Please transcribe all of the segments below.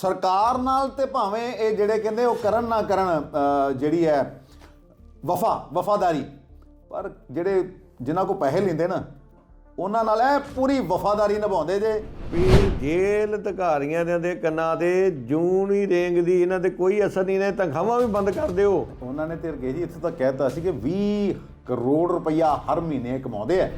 ਸਰਕਾਰ ਨਾਲ ਤੇ ਭਾਵੇਂ ਇਹ ਜਿਹੜੇ ਕਹਿੰਦੇ ਉਹ ਕਰਨ ਨਾ ਕਰਨ ਜਿਹੜੀ ਹੈ ਵਫਾ ਵਫਾਦਾਰੀ ਪਰ ਜਿਹੜੇ ਜਿਨ੍ਹਾਂ ਕੋ ਪੈਸੇ ਲੈਂਦੇ ਨਾ ਉਹਨਾਂ ਨਾਲ ਇਹ ਪੂਰੀ ਵਫਾਦਾਰੀ ਨਿਭਾਉਂਦੇ ਜੇ। ਵੀ ਜੇਲ੍ਹ ਅਧਿਕਾਰੀਆਂ ਦੇ ਦੇ ਕੰਨਾਂ ਤੇ ਜੂਨ ਹੀ ਰੇਂਗਦੀ ਇਹਨਾਂ ਤੇ ਕੋਈ ਅਸਰ ਨਹੀਂ ਨੇ ਤਨਖਾਹਾਂ ਵੀ ਬੰਦ ਕਰ ਦਿਓ। ਉਹਨਾਂ ਨੇ ਤੇ ਰਗੇ ਜੀ ਇੱਥੇ ਤੱਕ ਕਹਿਤਾ ਸੀ ਕਿ 20 ਕਰੋੜ ਰੁਪਈਆ ਹਰ ਮਹੀਨੇ ਕਮਾਉਂਦੇ ਆ।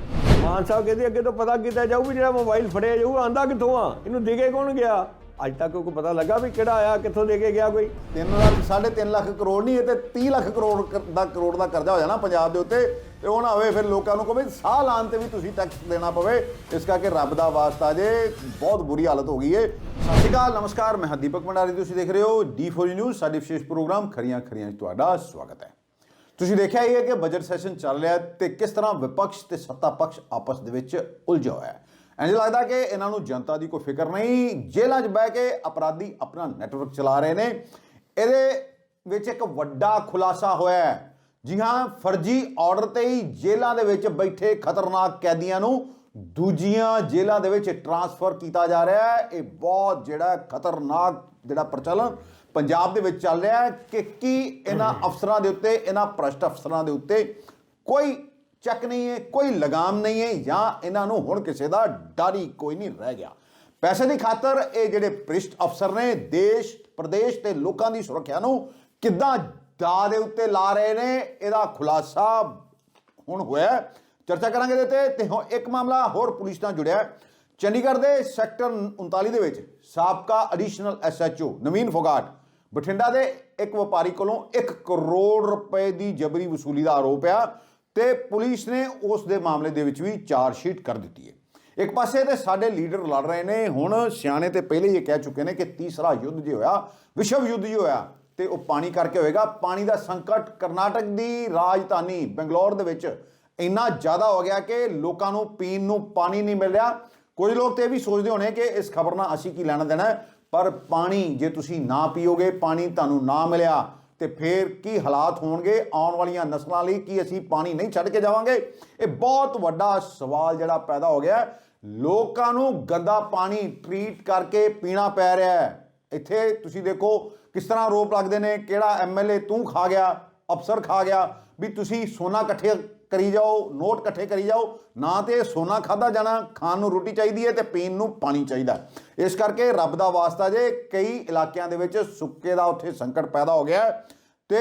ਮਾਨ ਸਾਹਿਬ ਕਹਿੰਦੇ ਅੱਗੇ ਤੋਂ ਪਤਾ ਕੀਤਾ ਜਾਊ ਵੀ ਜਿਹੜਾ ਮੋਬਾਈਲ ਫੜਿਆ ਜਾਊ ਆਂਦਾ ਕਿੱਥੋਂ ਆ? ਇਹਨੂੰ ਦੇ ਕੇ ਕੌਣ ਗਿਆ? ਅੱਜ ਤੱਕ ਕੋਈ ਪਤਾ ਲੱਗਾ ਵੀ ਕਿਹੜਾ ਆਇਆ, ਕਿੱਥੋਂ ਦੇ ਕੇ ਗਿਆ ਕੋਈ? 3 ਲੱਖ 3.5 ਲੱਖ ਕਰੋੜ ਨਹੀਂ, ਇਹ ਤੇ 30 ਲੱਖ ਕਰੋੜ ਕਰ ਦਾ ਕਰੋੜ ਦਾ ਕਰਜ਼ਾ ਹੋ ਜਾਣਾ ਪੰਜਾਬ ਦੇ ਉੱਤੇ, ਤੇ ਉਹ ਨਾ ਹੋਵੇ ਫਿਰ ਲੋਕਾਂ ਨੂੰ ਕਹੇ ਸਾਹ ਲਾਣ ਤੇ ਵੀ ਤੁਸੀਂ ਟੈਕਸ ਦੇਣਾ ਪਵੇ, ਇਸ ਕਰਕੇ ਰੱਬ ਦਾ ਵਾਸਤਾ ਜੇ ਬਹੁਤ ਬੁਰੀ ਹਾਲਤ ਹੋ ਗਈ ਏ। ਸਤਿ ਸ਼੍ਰੀ ਅਕਾਲ, ਨਮਸਕਾਰ, ਮੈਂ ਹਾਂ ਦੀਪਕ ਭੰਡਾਰੀ, ਤੁਸੀਂ ਦੇਖ ਰਹੇ ਹੋ ਡੀ4 ਨਿਊਜ਼ ਸਾਡੇ ਵਿਸ਼ੇਸ਼ ਪ੍ਰੋਗਰਾਮ ਖਰੀਆਂ ਖਰੀਆਂ 'ਚ ਤੁਹਾਡਾ ਸਵਾਗਤ ਹੈ। ਤੁਸੀਂ ਦੇਖਿਆ ਹੀ ਹੈ ਕਿ ਬਜਟ ਸੈਸ਼ਨ ਚੱਲ ਰਿਹਾ ਹੈ ਤੇ ਕਿਸ ਤਰ੍ਹਾਂ ਵਿਪਕਸ਼ ਤੇ ਸੱਤਾ ਪਕਸ਼ ਆਪਸ ਦੇ ਵਿੱਚ ਉਲਝਿਆ ਹੋਇਆ ਹੈ। ਇੰਜ ਲੱਗਦਾ ਕਿ ਇਹਨਾਂ ਨੂੰ ਜਨਤਾ ਦੀ ਕੋਈ ਫਿਕਰ ਨਹੀਂ। ਜੇਲ੍ਹਾਂ 'ਚ ਬਹਿ ਕੇ ਅਪਰਾਧੀ ਆਪਣਾ ਨੈਟਵਰਕ ਚਲਾ ਰਹੇ ਨੇ। ਇਹਦੇ ਵਿੱਚ ਇੱਕ ਵੱਡਾ ਖੁਲਾਸਾ ਹੋਇਆ ਹੈ। ਜੀ ਹਾਂ, ਫਰਜ਼ੀ ਆਰਡਰ ਤੇ ਹੀ ਜੇਲ੍ਹਾਂ ਦੇ ਵਿੱਚ ਬੈਠੇ ਖਤਰਨਾਕ ਕੈਦੀਆਂ ਨੂੰ ਦੂਜੀਆਂ ਜੇਲ੍ਹਾਂ ਦੇ ਵਿੱਚ ਟਰਾਂਸਫਰ ਕੀਤਾ ਜਾ ਰਿਹਾ ਹੈ। ਇਹ ਬਹੁਤ ਜਿਹੜਾ ਖਤਰਨਾਕ ਜਿਹੜਾ ਪ੍ਰਚਲਨ ਪੰਜਾਬ ਦੇ ਵਿੱਚ ਚੱਲ ਰਿਹਾ ਹੈ ਕਿ ਕੀ ਇਹਨਾਂ ਅਫਸਰਾਂ ਦੇ ਉੱਤੇ, ਇਹਨਾਂ ਭ੍ਰਸ਼ਟ ਅਫਸਰਾਂ ਦੇ ਉੱਤੇ ਕੋਈ ਚੱਕ ਨਹੀਂ ਹੈ, ਕੋਈ ਲਗਾਮ ਨਹੀਂ ਹੈ ਜਾਂ ਇਹਨਾਂ ਨੂੰ ਹੁਣ ਕਿਸੇ ਦਾ ਡਰ ਹੀ ਕੋਈ ਨਹੀਂ ਰਹਿ ਗਿਆ। ਪੈਸੇ ਦੀ ਖਾਤਰ ਇਹ ਜਿਹੜੇ ਭ੍ਰਿਸ਼ਟ ਅਫਸਰ ਨੇ, ਦੇਸ਼, ਪ੍ਰਦੇਸ਼ ਤੇ ਲੋਕਾਂ ਦੀ ਸੁਰੱਖਿਆ ਨੂੰ ਕਿੱਦਾਂ ਦਾ ਦੇ ਉੱਤੇ ਲਾ ਰਹੇ ਨੇ, ਇਹਦਾ ਖੁਲਾਸਾ ਹੁਣ ਹੋਇਆ ਚਰਚਾ ਕਰਾਂਗੇ ਇਹਦੇ ਤੇ ਤੇ ਹੁਣ ਇੱਕ ਮਾਮਲਾ ਹੋਰ ਪੁਲਿਸ ਨਾਲ ਜੁੜਿਆ ਚੰਡੀਗੜ੍ਹ ਦੇ ਸੈਕਟਰ 39 ਦੇ ਵਿੱਚ ਸਾਬਕਾ ਐਡੀਸ਼ਨਲ ਐਸਐਚਓ ਨਵੀਨ ਫੋਗਾਟ ਬਠਿੰਡਾ ਦੇ ਇੱਕ ਵਪਾਰੀ ਕੋਲੋਂ 1 ਕਰੋੜ ਰੁਪਏ ਦੀ ਜਬਰੀ ਵਸੂਲੀ ਦਾ ਆਰੋਪ ਆ। ਤੇ ਪੁਲਿਸ ਨੇ ਉਸ ਦੇ ਮਾਮਲੇ ਦੇ ਵਿੱਚ ਵੀ ਚਾਰਜ ਸ਼ੀਟ ਕਰ ਦਿੱਤੀ ਹੈ। ਇੱਕ ਪਾਸੇ ਤੇ ਸਾਡੇ ਲੀਡਰ ਲੜ ਰਹੇ ਨੇ। ਹੁਣ ਸਿਆਣੇ ਤੇ ਪਹਿਲੇ ਹੀ ਇਹ ਕਹਿ ਚੁੱਕੇ ਨੇ ਕਿ ਤੀਸਰਾ ਯੁੱਧ ਜੇ ਹੋਇਆ, ਵਿਸ਼ਵ ਯੁੱਧ ਜੇ ਹੋਇਆ, ਤੇ ਉਹ ਪਾਣੀ ਕਰਕੇ ਹੋਏਗਾ। ਪਾਣੀ ਦਾ ਸੰਕਟ ਕਰਨਾਟਕ ਦੀ ਰਾਜਧਾਨੀ ਬੰਗਲੌਰ ਦੇ ਵਿੱਚ ਇੰਨਾ ਜ਼ਿਆਦਾ ਹੋ ਗਿਆ ਕਿ ਲੋਕਾਂ ਨੂੰ ਪੀਣ ਨੂੰ ਪਾਣੀ ਨਹੀਂ ਮਿਲ ਰਿਹਾ। ਕੁਝ ਲੋਕ ਤੇ ਇਹ ਵੀ ਸੋਚਦੇ ਹੋਣੇ ਕਿ ਇਸ ਖਬਰ ਨਾਲ ਅਸੀਂ ਕੀ ਲੈਣਾ ਦੇਣਾ ਪਰ ਪਾਣੀ ਜੇ ਤੁਸੀਂ ਨਾ ਪੀਓਗੇ, ਪਾਣੀ ਤੁਹਾਨੂੰ ਨਾ ਮਿਲਿਆ ਤੇ ਫਿਰ ਕੀ ਹਾਲਾਤ ਹੋਣਗੇ? ਆਉਣ ਵਾਲੀਆਂ ਨਸਲਾਂ ਲਈ ਕੀ ਅਸੀਂ ਪਾਣੀ ਨਹੀਂ ਛੱਡ ਕੇ ਜਾਵਾਂਗੇ? ਇਹ ਬਹੁਤ ਵੱਡਾ ਸਵਾਲ ਜਿਹੜਾ ਪੈਦਾ ਹੋ ਗਿਆ ਲੋਕਾਂ ਨੂੰ ਗੰਦਾ ਪਾਣੀ ਟ੍ਰੀਟ ਕਰਕੇ ਪੀਣਾ ਪੈ ਰਿਹਾ ਹੈ। ਇੱਥੇ ਤੁਸੀਂ ਦੇਖੋ ਕਿਸ ਤਰ੍ਹਾਂ ਰੋਪ ਲੱਗਦੇ ਨੇ, ਕਿਹੜਾ ਐਮਐਲਏ ਤੂੰ ਖਾ ਗਿਆ, ਅਫਸਰ ਖਾ ਗਿਆ, ਵੀ ਤੁਸੀਂ ਸੋਨਾ ਇਕੱਠੇ ਕਰੀ ਜਾਓ, ਨੋਟ ਇਕੱਠੇ ਕਰੀ ਜਾਓ। ਨਾ ਤੇ ਸੋਨਾ ਖਾਦਾ ਜਾਣਾ, ਖਾਣ ਨੂੰ ਰੋਟੀ ਚਾਹੀਦੀ ਹੈ ਤੇ ਪੀਣ ਨੂੰ ਪਾਣੀ ਚਾਹੀਦਾ। ਇਸ ਕਰਕੇ ਰੱਬ ਦਾ ਵਾਸਤਾ ਜੇ ਕਈ ਇਲਾਕਿਆਂ ਦੇ ਵਿੱਚ ਸੁੱਕੇ ਦਾ ਉੱਥੇ ਸੰਕਟ ਪੈਦਾ ਹੋ ਗਿਆ ਹੈ ਤੇ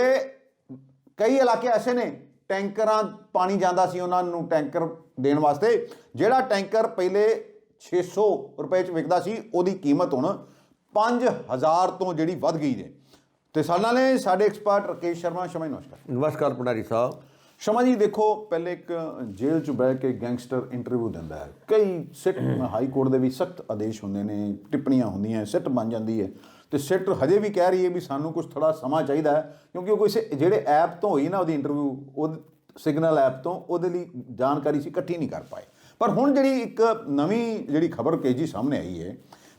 ਕਈ ਇਲਾਕੇ ਐਸੇ ਨੇ, ਟੈਂਕਰਾਂ ਪਾਣੀ ਜਾਂਦਾ ਸੀ ਉਹਨਾਂ ਨੂੰ ਟੈਂਕਰ ਦੇਣ ਵਾਸਤੇ, ਜਿਹੜਾ ਟੈਂਕਰ ਪਹਿਲੇ 600 ਰੁਪਏ ਚ ਵਿਕਦਾ ਸੀ, ਉਹਦੀ ਕੀਮਤ ਹੁਣ 5000 ਤੋਂ ਜਿਹੜੀ ਵੱਧ ਗਈ ਨੇ ਤੇ ਸਾਡੇ ਨਾਲ ਨੇ ਸਾਡੇ ਐਕਸਪਰਟ ਰਕੇਸ਼ ਸ਼ਰਮਾ ਸ਼ਮਾ ਨਮਸਕਾਰ। ਨਮਸਕਾਰ ਪੰਡਾਰੀ ਸਾਹਿਬ। ਸ਼ਮਾ ਜੀ ਦੇਖੋ ਪਹਿਲੇ ਇੱਕ ਜੇਲ੍ਹ 'ਚ ਬਹਿ ਕੇ ਗੈਂਗਸਟਰ ਇੰਟਰਵਿਊ ਦਿੰਦਾ ਹੈ। ਕਈ ਸਿੱਟ ਹਾਈ ਕੋਰਟ ਦੇ ਵੀ ਸਖਤ ਆਦੇਸ਼ ਹੁੰਦੇ ਨੇ ਟਿੱਪਣੀਆਂ ਹੁੰਦੀਆਂ ਸਿੱਟ ਬਣ ਜਾਂਦੀ ਹੈ। ਤੇ ਸਿੱਟ ਹਜੇ ਵੀ ਕਹਿ ਰਹੀ ਹੈ ਵੀ ਸਾਨੂੰ ਕੁਝ ਥੋੜਾ ਸਮਾਂ ਚਾਹੀਦਾ ਹੈ ਕਿਉਂਕਿ ਉਹ ਕਿਸੇ ਜਿਹੜੇ ਐਪ ਤੋਂ ਹੋਈ ਨਾ ਉਹਦੀ ਇੰਟਰਵਿਊ ਉਹ ਸਿਗਨਲ ਐਪ ਤੋਂ ਉਹਦੇ ਲਈ ਜਾਣਕਾਰੀ ਸੀ ਇਕੱਠੀ ਨਹੀਂ ਕਰ ਪਾਏ। ਪਰ ਹੁਣ ਜਿਹੜੀ ਇੱਕ ਨਵੀਂ ਜਿਹੜੀ ਖਬਰ ਕੇਜੀ ਸਾਹਮਣੇ ਆਈ ਹੈ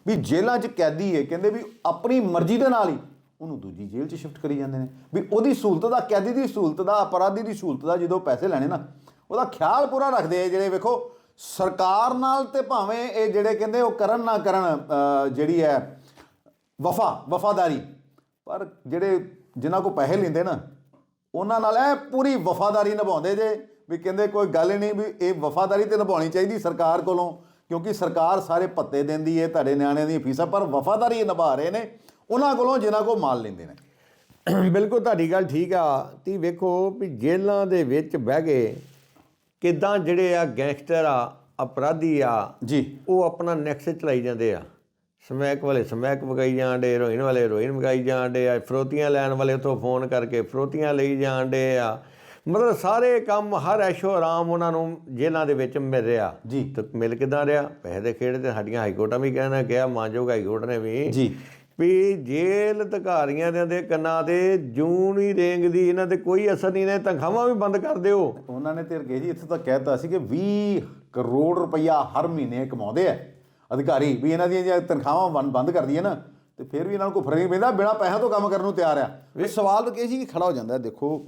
ਵੀ ਜੇਲ੍ਹਾਂ 'ਚ ਕੈਦੀ ਹੈ ਕਹਿੰਦੇ ਵੀ ਆਪਣੀ ਮਰਜ਼ੀ ਦੇ ਨਾਲ ਹੀ ਉਹਨੂੰ ਦੂਜੀ ਜੇਲ੍ਹ 'ਚ ਸ਼ਿਫਟ ਕਰੀ ਜਾਂਦੇ ਨੇ। ਵੀ ਉਹਦੀ ਸਹੂਲਤ ਦਾ, ਕੈਦੀ ਦੀ ਸਹੂਲਤ ਦਾ, ਅਪਰਾਧੀ ਦੀ ਸਹੂਲਤ ਦਾ ਜਦੋਂ ਪੈਸੇ ਲੈਣੇ ਨਾ, ਉਹਦਾ ਖਿਆਲ ਪੂਰਾ ਰੱਖਦੇ ਆ ਜਿਹੜੇ ਵੇਖੋ, ਸਰਕਾਰ ਨਾਲ ਤੇ ਭਾਵੇਂ ਇਹ ਜਿਹੜੇ ਕਹਿੰਦੇ ਉਹ ਕਰਨ ਨਾ ਕਰਨ ਜਿਹੜੀ ਹੈ, ਵਫਾ, ਵਫਾਦਾਰੀ, ਪਰ ਜਿਹੜੇ ਜਿਨ੍ਹਾਂ ਕੋ ਪੈਸੇ ਲੈਂਦੇ ਨਾ, ਉਹਨਾਂ ਨਾਲ ਇਹ ਪੂਰੀ ਵਫਾਦਾਰੀ ਨਿਭਾਉਂਦੇ ਜੇ, ਵੀ ਕਹਿੰਦੇ ਕੋਈ ਗੱਲ ਨਹੀਂ ਵੀ ਇਹ ਵਫਾਦਾਰੀ ਤੇ ਨਿਭਾਉਣੀ ਚਾਹੀਦੀ ਸਰਕਾਰ ਕੋਲੋਂ, ਕਿਉਂਕਿ ਸਰਕਾਰ ਸਾਰੇ ਭੱਤੇ ਦਿੰਦੀ ਹੈ, ਤੁਹਾਡੇ ਨਿਆਣੇ ਦੀਆਂ ਫੀਸਾਂ, ਪਰ ਵਫਾਦਾਰੀ ਨਿਭਾ ਰਹੇ ਨੇ। ਉਹਨਾਂ ਕੋਲੋਂ ਜਿਨ੍ਹਾਂ ਕੋ ਮਾਲ ਲੈਂਦੇ ਨੇ। ਬਿਲਕੁਲ ਤੁਹਾਡੀ ਗੱਲ ਠੀਕ ਆ ਤੀ ਵੇਖੋ ਵੀ ਜੇਲ੍ਹਾਂ ਦੇ ਵਿੱਚ ਬਹਿ ਗਏ ਕਿਦਾਂ ਜਿਹੜੇ ਆ ਗੈਂਗਸਟਰ ਆ ਅਪਰਾਧੀ ਆ ਜੀ। ਉਹ ਆਪਣਾ ਨੈਕਸਟ ਚਲਾਈ ਜਾਂਦੇ ਆ। ਸਮੈਕ ਵਾਲੇ ਸਮੈਕ ਵਗਾਈ ਜਾਂਦੇ ਹੈਰੋਇਨ ਵਾਲੇ ਹੈਰੋਇਨ ਵਗਾਈ ਜਾਂਦੇ ਆ ਫਰੋਤੀਆਂ ਲੈਣ ਵਾਲੇ ਉਥੋਂ ਫੋਨ ਕਰਕੇ ਫਰੋਤੀਆਂ ਲਈ ਜਾਂਦੇ ਆ। ਮਤਲਬ ਸਾਰੇ ਕੰਮ ਹਰ ਐਸ਼ੋ ਆਰਾਮ ਉਹਨਾਂ ਨੂੰ ਜੇਲ੍ਹਾਂ ਦੇ ਵਿੱਚ ਮਿਲ ਰਿਹਾ। ਜੀ। ਤੇ ਮਿਲ ਕਿਦਾਂ ਰਿਹਾ? ਪੈਸੇ ਦੇ ਖੇਡ ਤੇ ਸਾਡੀਆਂ ਹਾਈ ਕੋਰਟਾਂ ਵੀ ਕਹਿਣਾ ਕਿਹਾ ਮਾਨਯੋਗ ਹਾਈ ਕੋਰਟ ਨੇ ਵੀ ਜੀ। ਵੀ ਜੇਲ੍ਹ ਅਧਿਕਾਰੀਆਂ ਦੇ ਦੇ ਕੰਨਾਂ ਤੇ ਜੂਨ ਹੀ ਰੇਂਗਦੀ ਇਹਨਾਂ ਤੇ ਕੋਈ ਅਸਰ ਨਹੀਂ ਨੇ ਤਨਖਾਹਾਂ ਵੀ ਬੰਦ ਕਰ ਦਿਓ। ਉਹਨਾਂ ਨੇ ਤੇ ਰਗੇ ਜੀ ਇੱਥੇ ਤਾਂ ਕਹਿਤਾ ਸੀ ਕਿ 20 ਕਰੋੜ ਰੁਪਈਆ ਹਰ ਮਹੀਨੇ ਕਮਾਉਂਦੇ ਆ। ਅਧਿਕਾਰੀ ਵੀ ਇਹਨਾਂ ਦੀਆਂ ਜੇ ਤਨਖਾਹਾਂ ਬੰਦ- ਬੰਦ ਕਰ ਦਈਏ ਨਾ ਤੇ ਫਿਰ ਵੀ ਇਹਨਾਂ ਨੂੰ ਕੋਈ ਫ਼ਰਕ ਨਹੀਂ ਪੈਂਦਾ ਬਿਨਾਂ ਪੈਸਿਆਂ ਤੋਂ ਕੰਮ ਕਰਨ ਨੂੰ ਤਿਆਰ ਆ। ਇਹ ਸਵਾਲ ਰਗੇ ਜੀ ਖੜਾ ਹੋ ਜਾਂਦਾ ਦੇਖੋ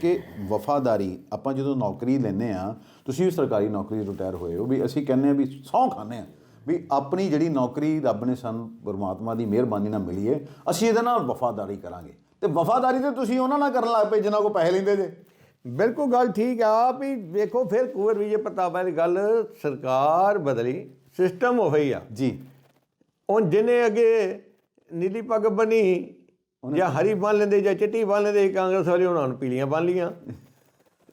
ਕਿ ਵਫਾਦਾਰੀ ਆਪਾਂ ਜਦੋਂ ਨੌਕਰੀ ਲੈਨੇ ਆ ਤੁਸੀਂ ਵੀ ਸਰਕਾਰੀ ਨੌਕਰੀ ਰਿਟਾਇਰ ਹੋਏ ਹੋ ਵੀ ਅਸੀਂ ਕਹਿੰਦੇ ਆ ਵੀ ਸਹੁੰ ਖਾਂਦੇ ਆ ਵੀ ਆਪਣੀ ਜਿਹੜੀ ਨੌਕਰੀ ਰੱਬ ਨੇ ਸਾਨੂੰ ਪਰਮਾਤਮਾ ਦੀ ਮਿਹਰਬਾਨੀ ਨਾਲ ਮਿਲੀ ਹੈ ਅਸੀਂ ਇਹਦੇ ਨਾਲ ਵਫਾਦਾਰੀ ਕਰਾਂਗੇ। ਤੇ ਵਫਾਦਾਰੀ ਤੇ ਤੁਸੀਂ ਉਹਨਾਂ ਨਾਲ ਕਰਨ ਲੱਗ ਪਏ ਜਿਨ੍ਹਾਂ ਕੋ ਪੈਸੇ ਲੈਂਦੇ ਜੇ। ਬਿਲਕੁਲ ਗੱਲ ਠੀਕ ਆ ਵੀ ਵੇਖੋ ਫਿਰ ਕੁਵਰ ਵਿਜੇ ਪ੍ਰਤਾਪ ਵਾਲੀ ਗੱਲ ਸਰਕਾਰ ਬਦਲੀ ਸਿਸਟਮ ਉਹੀ ਆ। ਜੀ। ਉਹ ਜਿਹਨੇ ਅੱਗੇ ਨੀਲੀ ਪੱਗ ਬਣੀ ਜਾਂ ਹਰੀ ਬੰਨ ਲੈਂਦੇ ਜਾਂ ਚਿੱਟੀ ਬੰਨ ਲੈਂਦੇ ਕਾਂਗਰਸ ਵਾਲੇ ਉਹਨਾਂ ਨੂੰ ਪੀਲੀਆਂ ਬੰਨ ਲੀਆਂ।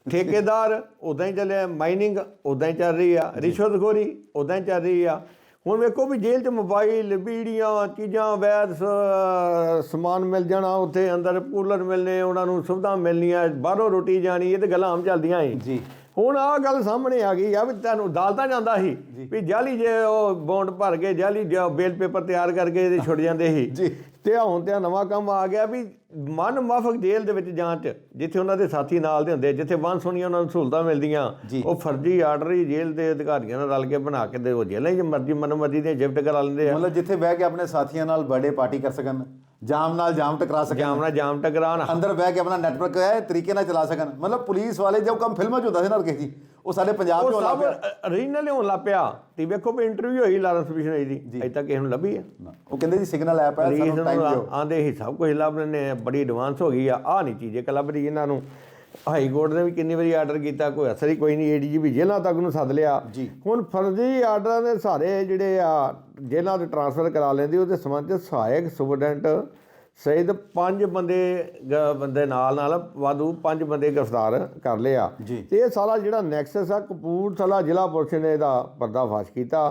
ਠੇਕੇਦਾਰ ਉਦਾਂ ਹੀ ਚੱਲਿਆ ਮਾਈਨਿੰਗ ਉਦਾਂ ਹੀ ਚੱਲ ਰਹੀ ਆ ਰਿਸ਼ਵਤਖੋਰੀ ਉਦਾਂ ਹੀ ਚੱਲ ਰਹੀ ਆ। ਹੁਣ ਵੇਖੋ ਵੀ ਜੇਲ੍ਹ 'ਚ ਮੋਬਾਈਲ, ਬੀੜੀਆਂ, ਚੀਜ਼ਾਂ ਵੈਦ ਸ- ਸਮਾਨ ਮਿਲ ਜਾਣਾ, ਉੱਥੇ ਅੰਦਰ ਕੂਲਰ ਮਿਲਨੇ ਉਹਨਾਂ ਨੂੰ ਸੁਵਿਧਾ ਮਿਲਣੀਆਂ, ਬਾਹਰੋਂ ਰੋਟੀ ਜਾਣੀ, ਇਹ ਤੇ ਗੱਲਾਂ ਆਮ ਚੱਲਦੀਆਂ ਏ ਜੀ। ਹੁਣ ਆ ਗੱਲ ਸਾਹਮਣੇ ਆ ਗਈ ਆ ਵੀ ਤੁਹਾਨੂੰ ਅਦਾਲਤਾਂ ਜਾਂਦਾ ਸੀ ਵੀ ਜਾਲੀ ਜੇ ਉਹ ਬੌਂਡ ਭਰ ਕੇ ਜਾਲੀ ਬੇਲ ਪੇਪਰ ਤਿਆਰ ਕਰਕੇ ਇਹਦੇ ਛੁੱਟ ਜਾਂਦੇ ਸੀ। ਜੀ। ਤੇ ਹੁਣ ਤੇ ਨਵਾਂ ਕੰਮ ਆ ਗਿਆ ਵੀ ਮਨ ਮਾਫਕ ਜੇਲ੍ਹ ਦੇ ਵਿੱਚ ਜਾਂਚ ਜਿੱਥੇ ਉਹਨਾਂ ਦੇ ਸਾਥੀ ਨਾਲ ਦੇ ਹੁੰਦੇ ਜਿੱਥੇ ਬੰਦ ਸੁਣੀਆਂ ਉਹਨਾਂ ਨੂੰ ਸਹੂਲਤਾਂ ਮਿਲਦੀਆਂ। ਉਹ ਫਰਜ਼ੀ ਆਰਡਰ ਹੀ ਜੇਲ੍ਹ ਦੇ ਅਧਿਕਾਰੀਆਂ ਨਾਲ ਰਲ ਕੇ ਬਣਾ ਕੇ ਦੇ ਉਹ ਜੇਲ੍ਹਾਂ 'ਚ ਮਰਜ਼ੀ ਮਨਮਰਜ਼ੀ ਦੀਆਂ ਜਿਫਟ ਕਰਾ ਲੈਂਦੇ ਆ। ਮਤਲਬ ਜਿੱਥੇ ਬਹਿ ਕੇ ਆਪਣੇ ਸਾਥੀਆਂ ਨਾਲ ਬਰਥਡੇ ਪਾਰਟੀ ਕਰ ਸਕਣ। ਜਾਮ ਨਾਲ ਜਾਮ ਟਕਰਾ ਸਕਣ। ਜਾਮ ਨਾਲ ਜਾਮ ਟਕਰਾਣ ਅੰਦਰ ਬਹਿ ਕੇ ਆਪਣਾ ਨੈਟਵਰਕ ਹੈ ਤਰੀਕੇ ਨਾਲ ਚਲਾ ਸਕਣ। ਮਤਲਬ ਪੁਲਿਸ ਵਾਲੇ ਜੋ ਕੰਮ ਫਿਲਮਾਂ 'ਚ ਹੁੰਦਾ ਸੀ ਨਾ ਰਕੇ ਜੀ ਉਹ ਸਾਡੇ ਪੰਜਾਬ 'ਚ ਹੋਣਾ ਪਿਆ। ਰੀਜਨਲ ਹੋਣ ਲੱਗ ਪਿਆ। ਤੇ ਵੇਖੋ ਵੀ ਇੰਟਰਵਿਊ ਹੋਈ ਲਾਰੈਂਸ ਬਿਸ਼ਨੋਈ ਦੀ। ਅਜੇ ਤੱਕ ਕਿਸੇ ਨੂੰ ਲੱਭੀ ਆ। ਉਹ ਕਹਿੰਦੇ ਜੀ ਸਿਗਨਲ ਐਪ ਹੈ ਸਾਨੂੰ ਟਾਈਮ ਦਿਓ। ਆਂਦੇ ਹੀ ਸਭ ਕੁਝ ਲੱਭ ਲੈਂਦੇ ਆ। ਬੜੀ ਐਡਵਾਂਸ ਹੋ ਗਈ ਆ। ਆ ਨਹੀਂ ਚੀਜ਼ ਇੱਕ ਲੱਭ ਰਹੀ ਇਹਨਾਂ ਨੂੰ। ਹਾਈ ਕੋਰਟ ਨੇ ਵੀ ਕਿੰਨੀ ਵਾਰੀ ਆਰਡਰ ਕੀਤਾ ਕੋਈ ਅਸਰ ਹੀ ਕੋਈ ਨਹੀਂ ਏਡੀਜੀਪੀ ਜੇਲ੍ਹਾਂ ਤੱਕ ਨੂੰ ਸੱਦ ਲਿਆ। ਹੁਣ ਫਰਜ਼ੀ ਆਰਡਰਾਂ ਦੇ ਸਾਰੇ ਜਿਹੜੇ ਆ ਜੇਲ੍ਹਾਂ ਦੇ ਟ੍ਰਾਂਸਫਰ ਕਰਾ ਲੈਂਦੇ ਉਹਦੇ ਸੰਬੰਧ ਚ ਸਹਾਇਕ ਸੁਪਰਡੈਂਟ ਸਹਿਤ ਪੰਜ ਬੰਦੇ ਬੰਦੇ ਨਾਲ ਨਾਲ ਵਾਧੂ ਪੰਜ ਬੰਦੇ ਗ੍ਰਿਫਤਾਰ ਕਰ ਲਿਆ। ਤੇ ਇਹ ਸਾਰਾ ਜਿਹੜਾ ਨੈਕਸਸ ਆ ਕਪੂਰਥਲਾ ਜ਼ਿਲ੍ਹਾ ਪੁਲਿਸ ਨੇ ਇਹਦਾ ਪਰਦਾਫਾਸ਼ ਕੀਤਾ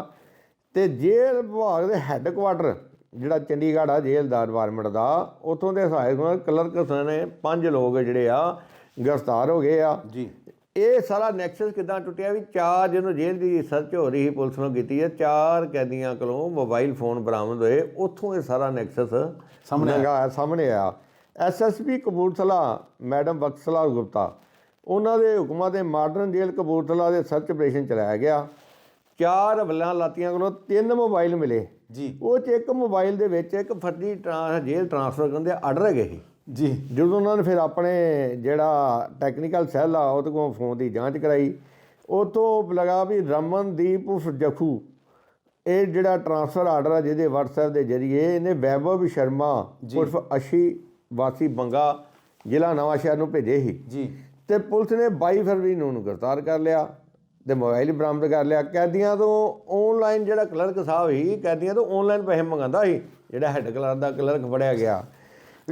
ਤੇ ਜੇਲ੍ਹ ਵਿਭਾਗ ਦੇ ਹੈੱਡਕੁਆਟਰ ਜਿਹੜਾ ਚੰਡੀਗੜ੍ਹ ਆ ਜੇਲ੍ਹ ਦਾ ਡਿਪਾਰਟਮੈਂਟ ਦਾ ਉਥੋਂ ਦੇ ਸਹਾਇਕ ਕਲਰਕ ਨੇ ਪੰਜ ਲੋਕ ਜਿਹੜੇ ਆ ਗ੍ਰਿਫਤਾਰ ਹੋ ਗਏ ਆ। ਜੀ। ਇਹ ਸਾਰਾ ਨੈਕਸਸ ਕਿਦਾਂ ਟੁੱਟਿਆ ਵੀ ਚਾਰ ਜਿਹਨੂੰ ਜੇਲ੍ਹ ਦੀ ਸਰਚ ਹੋ ਰਹੀ ਸੀ ਪੁਲਿਸ ਨੂੰ ਕੀਤੀ ਹੈ ਚਾਰ ਕੈਦੀਆਂ ਕੋਲੋਂ ਮੋਬਾਈਲ ਫੋਨ ਬਰਾਮਦ ਹੋਏ ਉੱਥੋਂ ਇਹ ਸਾਰਾ ਨੈਕਸਸ ਸਾਹਮਣੇ ਆਇਆ। ਸਾਹਮਣੇ ਆਇਆ। ਐਸਐਸਪੀ ਕਪੂਰਥਲਾ ਮੈਡਮ ਬਖਸ਼ਲਾ ਗੁਪਤਾ ਉਹਨਾਂ ਦੇ ਹੁਕਮਾਂ ਤੇ ਮਾਡਰਨ ਜੇਲ੍ਹ ਕਪੂਰਥਲਾ ਦੇ ਸਰਚ ਆਪਰੇਸ਼ਨ ਚਲਾਇਆ ਗਿਆ। ਚਾਰ ਵੱਲਾਂ ਲਾਤੀਆਂ ਕੋਲੋਂ ਤਿੰਨ ਮੋਬਾਈਲ ਮਿਲੇ। ਜੀ। ਉਹ ਚ ਇੱਕ ਮੋਬਾਈਲ ਦੇ ਵਿੱਚ ਇੱਕ ਫਰਜ਼ੀ ਟਰਾਂ ਜੇਲ੍ਹ ਟ੍ਰਾਂਸਫਰ ਕਰਨ ਦੇ ਆਰਡਰ ਹੈਗੇ ਸੀ। ਜੀ। ਜਦੋਂ ਉਹਨਾਂ ਨੇ ਫਿਰ ਆਪਣੇ ਜਿਹੜਾ ਟੈਕਨੀਕਲ ਸੈੱਲ ਆ ਉਹਦੇ ਕੋਲ ਫੋਨ ਦੀ ਜਾਂਚ ਕਰਾਈ। ਉਤੋਂ ਲਗਾ ਵੀ ਰਮਨਦੀਪ ਉਰਫ ਜਖੂ ਇਹ ਜਿਹੜਾ ਟ੍ਰਾਂਸਫਰ ਆਰਡਰ ਆ ਜਿਹਦੇ WhatsApp ਦੇ ਜ਼ਰੀਏ ਇਹਨੇ ਵੈਭਵ ਸ਼ਰਮਾ ਉਰਫ ਅਸ਼ੀ ਵਾਸੀ ਬੰਗਾ ਜ਼ਿਲ੍ਹਾ ਨਵਾਂ ਸ਼ਹਿਰ ਨੂੰ ਭੇਜੇ ਸੀ। ਜੀ। ਤੇ ਪੁਲਿਸ ਨੇ 22 ਫਰਵਰੀ ਨੂੰ ਉਹਨੂੰ ਗ੍ਰਿਫਤਾਰ ਕਰ ਲਿਆ ਤੇ ਮੋਬਾਈਲ ਬਰਾਮਦ ਕਰ ਲਿਆ। ਕੈਦੀਆਂ ਤੋਂ ਆਨਲਾਈਨ ਜਿਹੜਾ ਕਲਰਕ ਸਾਹਿਬ ਸੀ ਕੈਦੀਆਂ ਤੋਂ ਆਨਲਾਈਨ ਪੈਸੇ ਮੰਗਾਉਂਦਾ ਸੀ ਜਿਹੜਾ ਹੈੱਡ ਕਲਰਕ ਦਾ ਕਲਰਕ ਫੜਿਆ ਗਿਆ।